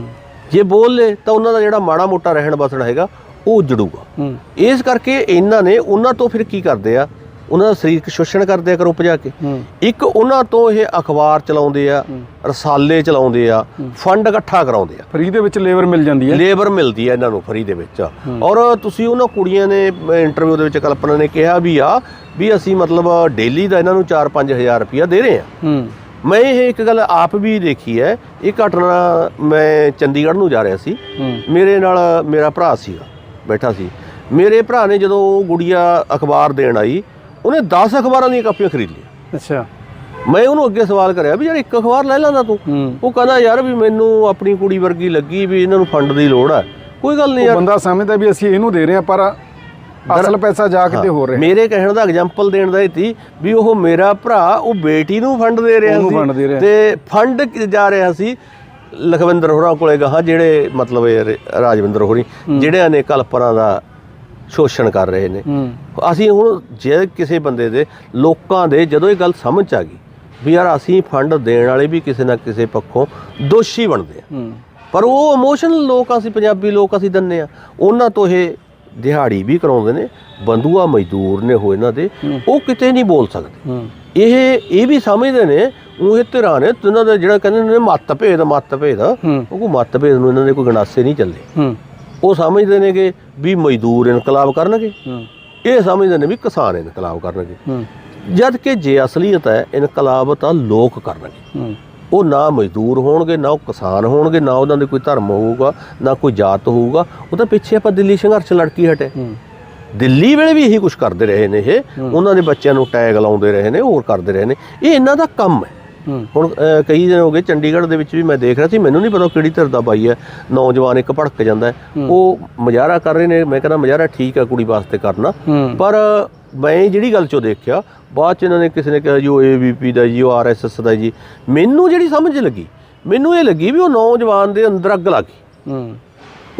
ਜੇ ਬੋਲ ਲੇ ਤਾਂ ਉਹਨਾਂ ਦਾ ਜਿਹੜਾ ਮਾੜਾ ਮੋਟਾ ਰਹਿਣ ਬਸਣ ਹੈਗਾ ਉਹ ਉਜੜੂਗਾ। ਹੂੰ। ਇਸ ਕਰਕੇ ਇਹਨਾਂ ਨੇ ਉਹਨਾਂ ਤੋਂ ਫਿਰ ਕੀ ਕਰਦੇ ਆ? ਉਹਨਾਂ ਦਾ ਸਰੀਰਕ ਸ਼ੋਸ਼ਣ ਕਰਦੇ ਆ ਕਰੋ ਭਜਾ ਕੇ। ਇੱਕ ਉਹਨਾਂ ਤੋਂ ਇਹ ਅਖਬਾਰ ਚਲਾਉਂਦੇ ਆ ਰਸਾਲੇ ਚਲਾਉਂਦੇ ਆ ਫੰਡ ਇਕੱਠਾ ਕਰਾਉਂਦੇ ਆ। ਫਰੀ ਦੇ ਵਿੱਚ ਲੇਬਰ ਮਿਲ ਜਾਂਦੀ ਹੈ? ਲੇਬਰ ਮਿਲਦੀ ਹੈ ਇਹਨਾਂ ਨੂੰ ਫਰੀ ਦੇ ਵਿੱਚ। ਔਰ ਤੁਸੀਂ ਉਹਨਾਂ ਕੁੜੀਆਂ ਨੇ ਇੰਟਰਵਿਊ ਦੇ ਵਿੱਚ ਕਲਪਨਾ ਨੇ ਕਿਹਾ ਵੀ ਆ ਵੀ ਅਸੀਂ ਮਤਲਬ ਡੇਲੀ ਦਾ ਇਹਨਾਂ ਨੂੰ 4-5000 ਰੁਪਇਆ ਦੇ ਰਹੇ ਆ। ਹੂੰ। ਮੈਂ ਇਹ ਇੱਕ ਗੱਲ ਆਪ ਵੀ ਦੇਖੀ ਹੈ ਇਹ ਘਟਨਾ ਮੈਂ ਚੰਡੀਗੜ੍ਹ ਨੂੰ ਜਾ ਰਿਹਾ ਸੀ। ਮੇਰੇ ਨਾਲ ਮੇਰਾ ਭਰਾ ਸੀਗਾ ਬੈਠਾ ਸੀ। ਮੇਰੇ ਭਰਾ ਨੇ ਜਦੋਂ ਉਹ ਗੁੜੀਆ ਅਖਬਾਰ ਦੇਣ ਆਈ ਉਹਨੇ 10 ਅਖਬਾਰਾਂ ਦੀਆਂ ਕਾਪੀਆਂ ਖਰੀਦ ਲਈਆਂ। ਅੱਛਾ। ਮੈਂ ਉਹਨੂੰ ਅੱਗੇ ਸਵਾਲ ਕਰਿਆ ਵੀ ਯਾਰ ਇੱਕ ਅਖਬਾਰ ਲੈ ਲੈਂਦਾ ਤੂੰ। ਹੂੰ। ਉਹ ਕਹਿੰਦਾ ਯਾਰ ਵੀ ਮੈਨੂੰ ਆਪਣੀ ਕੁੜੀ ਵਰਗੀ ਲੱਗੀ ਵੀ ਇਹਨਾਂ ਨੂੰ ਫੰਡ ਦੀ ਲੋੜ ਹੈ ਕੋਈ ਗੱਲ ਨਹੀਂ ਯਾਰ। ਬੰਦਾ ਸਮਝਦਾ ਵੀ ਅਸੀਂ ਇਹਨੂੰ ਦੇ ਰਹੇ ਹਾਂ ਪਰ ਅਸਲ ਪੈਸਾ ਜਾ ਕਿਤੇ ਹੋਰ ਰਿਹਾ। ਮੇਰੇ ਕਹਿਣ ਦਾ ਐਗਜ਼ਾਮਪਲ ਦੇਣ ਦਾ ਇਹ ਸੀ ਵੀ ਉਹ ਮੇਰਾ ਭਰਾ ਉਹ ਬੇਟੀ ਨੂੰ ਫੰਡ ਦੇ ਰਿਹਾ ਸੀ। ਤੇ ਫੰਡ ਜਾ ਰਿਹਾ ਸੀ ਲਖਵਿੰਦਰ ਹੋਰਾਂ ਕੋਲੇ ਗਾਹਾਂ ਜਿਹੜੇ ਮਤਲਬ ਰਾਜਵਿੰਦਰ ਹੋਰੀ ਜਿਹੜਿਆਂ ਨੇ ਕਲਪਨਾ ਦਾ ਸ਼ੋਸ਼ਣ ਕਰ ਰਹੇ ਨੇ। ਅਸੀਂ ਹੁਣ ਜੇ ਕਿਸੇ ਬੰਦੇ ਦੇ ਲੋਕਾਂ ਦੇ ਜਦੋਂ ਇਹ ਗੱਲ ਸਮਝ 'ਚ ਆ ਗਈ ਵੀ ਯਾਰ ਅਸੀਂ ਫੰਡ ਦੇਣ ਵਾਲੇ ਵੀ ਕਿਸੇ ਨਾ ਕਿਸੇ ਪੱਖੋਂ ਦੋਸ਼ੀ ਬਣਦੇ ਆ। ਪਰ ਉਹ ਇਮੋਸ਼ਨਲ ਲੋਕ ਅਸੀਂ ਪੰਜਾਬੀ ਲੋਕ ਅਸੀਂ ਦੰਨੇ ਆ। ਉਹਨਾਂ ਤੋਂ ਇਹ ਦਿਹਾੜੀ ਵੀ ਕਰਾਉਂਦੇ ਨੇ ਬੰਦੂਆ ਮਜ਼ਦੂਰ ਨੇ ਹੋ ਇਹਨਾਂ ਦੇ। ਉਹ ਕਿਤੇ ਨਹੀਂ ਬੋਲ ਸਕਦੇ। ਇਹ ਇਹ ਵੀ ਸਮਝਦੇ ਨੇ ਉਹ ਇਹ ਧਿਰਾਂ ਨੇ ਦਾ ਜਿਹੜਾ ਕਹਿੰਦੇ ਨੇ ਮੱਤ ਭੇਦ ਮੱਤ ਭੇਦ ਉਹ ਹੂੰ ਕੋਈ ਮੱਤ ਭੇਦ ਨੂੰ ਇਹਨਾਂ ਦੇ ਕੋਈ ਗਣਾਸੇ ਨਹੀਂ ਚੱਲੇ। ਉਹ ਸਮਝਦੇ ਨੇ ਕਿ ਵੀ ਮਜ਼ਦੂਰ ਇਨਕਲਾਬ ਕਰਨਗੇ। ਇਹ ਸਮਝਦੇ ਨੇ ਵੀ ਕਿਸਾਨ ਇਨਕਲਾਬ ਕਰਨਗੇ। ਜਦ ਕਿ ਜੇ ਅਸਲੀਅਤ ਹੈ ਇਨਕਲਾਬ ਤਾਂ ਲੋਕ ਕਰਨਗੇ। ਉਹ ਨਾ ਮਜ਼ਦੂਰ ਹੋਣਗੇ ਨਾ ਉਹ ਕਿਸਾਨ ਹੋਣਗੇ ਨਾ ਉਹਨਾਂ ਦੇ ਕੋਈ ਧਰਮ ਹੋਊਗਾ ਨਾ ਕੋਈ ਜਾਤ ਹੋਊਗਾ। ਉਹ ਤਾਂ ਪਿੱਛੇ ਆਪਾਂ ਦਿੱਲੀ ਸੰਘਰਸ਼ ਲੜਕੀ ਹਟੇ। ਦਿੱਲੀ ਵੇਲੇ ਵੀ ਇਹੀ ਕੁਝ ਕਰਦੇ ਰਹੇ ਨੇ ਇਹ। ਉਹਨਾਂ ਦੇ ਬੱਚਿਆਂ ਨੂੰ ਟੈਗ ਲਾਉਂਦੇ ਰਹੇ ਨੇ ਹੋਰ ਕਰਦੇ ਰਹੇ ਨੇ। ਇਹ ਇਹਨਾਂ ਦਾ ਕੰਮ ਹੂੰ। ਹੁਣ ਕਈ ਦਿਨ ਹੋ ਗਏ ਚੰਡੀਗੜ੍ਹ ਦੇ ਵਿੱਚ ਵੀ ਮੈਂ ਦੇਖ ਰਿਹਾ ਸੀ ਮੈਨੂੰ ਨਹੀਂ ਪਤਾ ਕਿਹੜੀ ਧਿਰ ਦਾ ਬਾਈ ਹੈ ਨੌਜਵਾਨ ਇੱਕ ਭੜਕ ਜਾਂਦਾ। ਉਹ ਮਜ਼ਾਰਾ ਕਰ ਰਹੇ ਨੇ ਮੈਂ ਕਹਿੰਦਾ ਮਜ਼ਾਰਾ ਠੀਕ ਹੈ ਕੁੜੀ ਵਾਸਤੇ ਕਰਨਾ ਪਰ ਮੈਂ ਜਿਹੜੀ ਗੱਲ ਚੋਂ ਦੇਖਿਆ ਬਾਅਦ ਚ ਇਹਨਾਂ ਨੇ ਕਿਸੇ ਨੇ ਕਿਹਾ ਜੀ ਉਹ ਏਬੀਪੀ ਦਾ ਜੀ ਉਹ ਆਰਐਸਐਸ ਦਾ ਜੀ ਮੈਨੂੰ ਜਿਹੜੀ ਸਮਝ ਲੱਗੀ ਮੈਨੂੰ ਇਹ ਲੱਗੀ ਵੀ ਉਹ ਨੌਜਵਾਨ ਦੇ ਅੰਦਰ ਅੱਗ ਲੱਗ ਗਈ।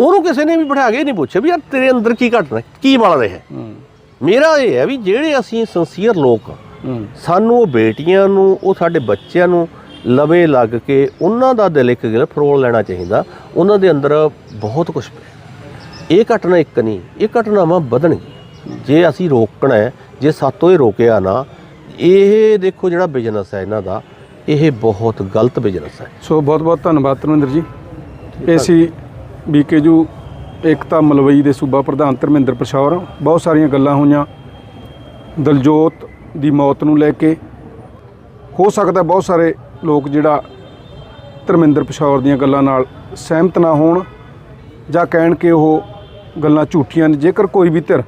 ਉਹਨੂੰ ਕਿਸੇ ਨੇ ਵੀ ਬਿਠਾ ਕੇ ਨਹੀਂ ਪੁੱਛਿਆ ਵੀ ਯਾਰ ਤੇਰੇ ਅੰਦਰ ਕੀ ਘਟ ਰਿਹਾ ਕੀ ਬਣ ਰਿਹਾ ਮੇਰਾ ਇਹ ਹੈ ਵੀ ਜਿਹੜੇ ਅਸੀਂ ਸਿੰਸੀਅਰ ਲੋਕ ਹੂੰ ਸਾਨੂੰ ਉਹ ਬੇਟੀਆਂ ਨੂੰ, ਉਹ ਸਾਡੇ ਬੱਚਿਆਂ ਨੂੰ ਲਵੇ ਲੱਗ ਕੇ ਉਹਨਾਂ ਦਾ ਦਿਲ ਇੱਕ ਗਿਲ ਫਰੋਲ ਲੈਣਾ ਚਾਹੀਦਾ। ਉਹਨਾਂ ਦੇ ਅੰਦਰ ਬਹੁਤ ਕੁਝ ਪਿਆ। ਇਹ ਘਟਨਾ ਇੱਕ ਨਹੀਂ, ਇਹ ਘਟਨਾਵਾਂ ਵਧਣਗੀਆਂ। ਜੇ ਅਸੀਂ ਰੋਕਣਾ ਹੈ, ਜੇ ਸਾਤੋਂ ਇਹ ਰੋਕਿਆ ਨਾ, ਇਹ ਦੇਖੋ ਜਿਹੜਾ ਬਿਜ਼ਨਸ ਹੈ ਇਹਨਾਂ ਦਾ, ਇਹ ਬਹੁਤ ਗਲਤ ਬਿਜ਼ਨਸ ਹੈ। ਸੋ ਬਹੁਤ ਬਹੁਤ ਧੰਨਵਾਦ ਧਰਮਿੰਦਰ ਜੀ। ਇਹ ਸੀ ਬੀਕੇਜੂ ਏਕਤਾ ਮਲਵਈ ਦੇ ਸੂਬਾ ਪ੍ਰਧਾਨ ਧਰਮਿੰਦਰ ਪਸ਼ੌਰ ਬਹੁਤ ਸਾਰੀਆਂ ਗੱਲਾਂ ਹੋਈਆਂ। ਦਲਜੋਤ ਦੀ ਮੌਤ ਨੂੰ ਲੈ ਕੇ ਹੋ ਸਕਦਾ ਬਹੁਤ ਸਾਰੇ ਲੋਕ ਜਿਹੜਾ ਧਰਮਿੰਦਰ ਪਿਸ਼ੌਰ ਦੀਆਂ ਗੱਲਾਂ ਨਾਲ ਸਹਿਮਤ ਨਾ ਹੋਣ ਜਾਂ ਕਹਿਣ ਕਿ ਉਹ ਗੱਲਾਂ ਝੂਠੀਆਂ ਨੇ। ਜੇਕਰ ਕੋਈ ਵੀ ਧਿਰ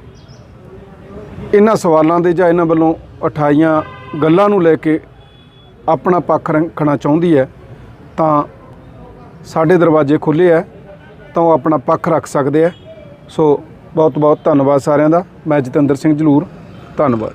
ਇਹਨਾਂ ਸਵਾਲਾਂ ਦੇ ਜਾਂ ਇਹਨਾਂ ਵੱਲੋਂ ਉਠਾਈਆਂ ਗੱਲਾਂ ਨੂੰ ਲੈ ਕੇ ਆਪਣਾ ਪੱਖ ਰੱਖਣਾ ਚਾਹੁੰਦੀ ਹੈ, ਤਾਂ ਸਾਡੇ ਦਰਵਾਜ਼ੇ ਖੁੱਲੇ ਹੈ, ਤਾਂ ਉਹ ਆਪਣਾ ਪੱਖ ਰੱਖ ਸਕਦੇ ਆ ਸੋ ਬਹੁਤ ਬਹੁਤ ਧੰਨਵਾਦ ਸਾਰਿਆਂ ਦਾ। ਮੈਂ ਜਤਿੰਦਰ ਸਿੰਘ ਜਲੂਰ। ਧੰਨਵਾਦ।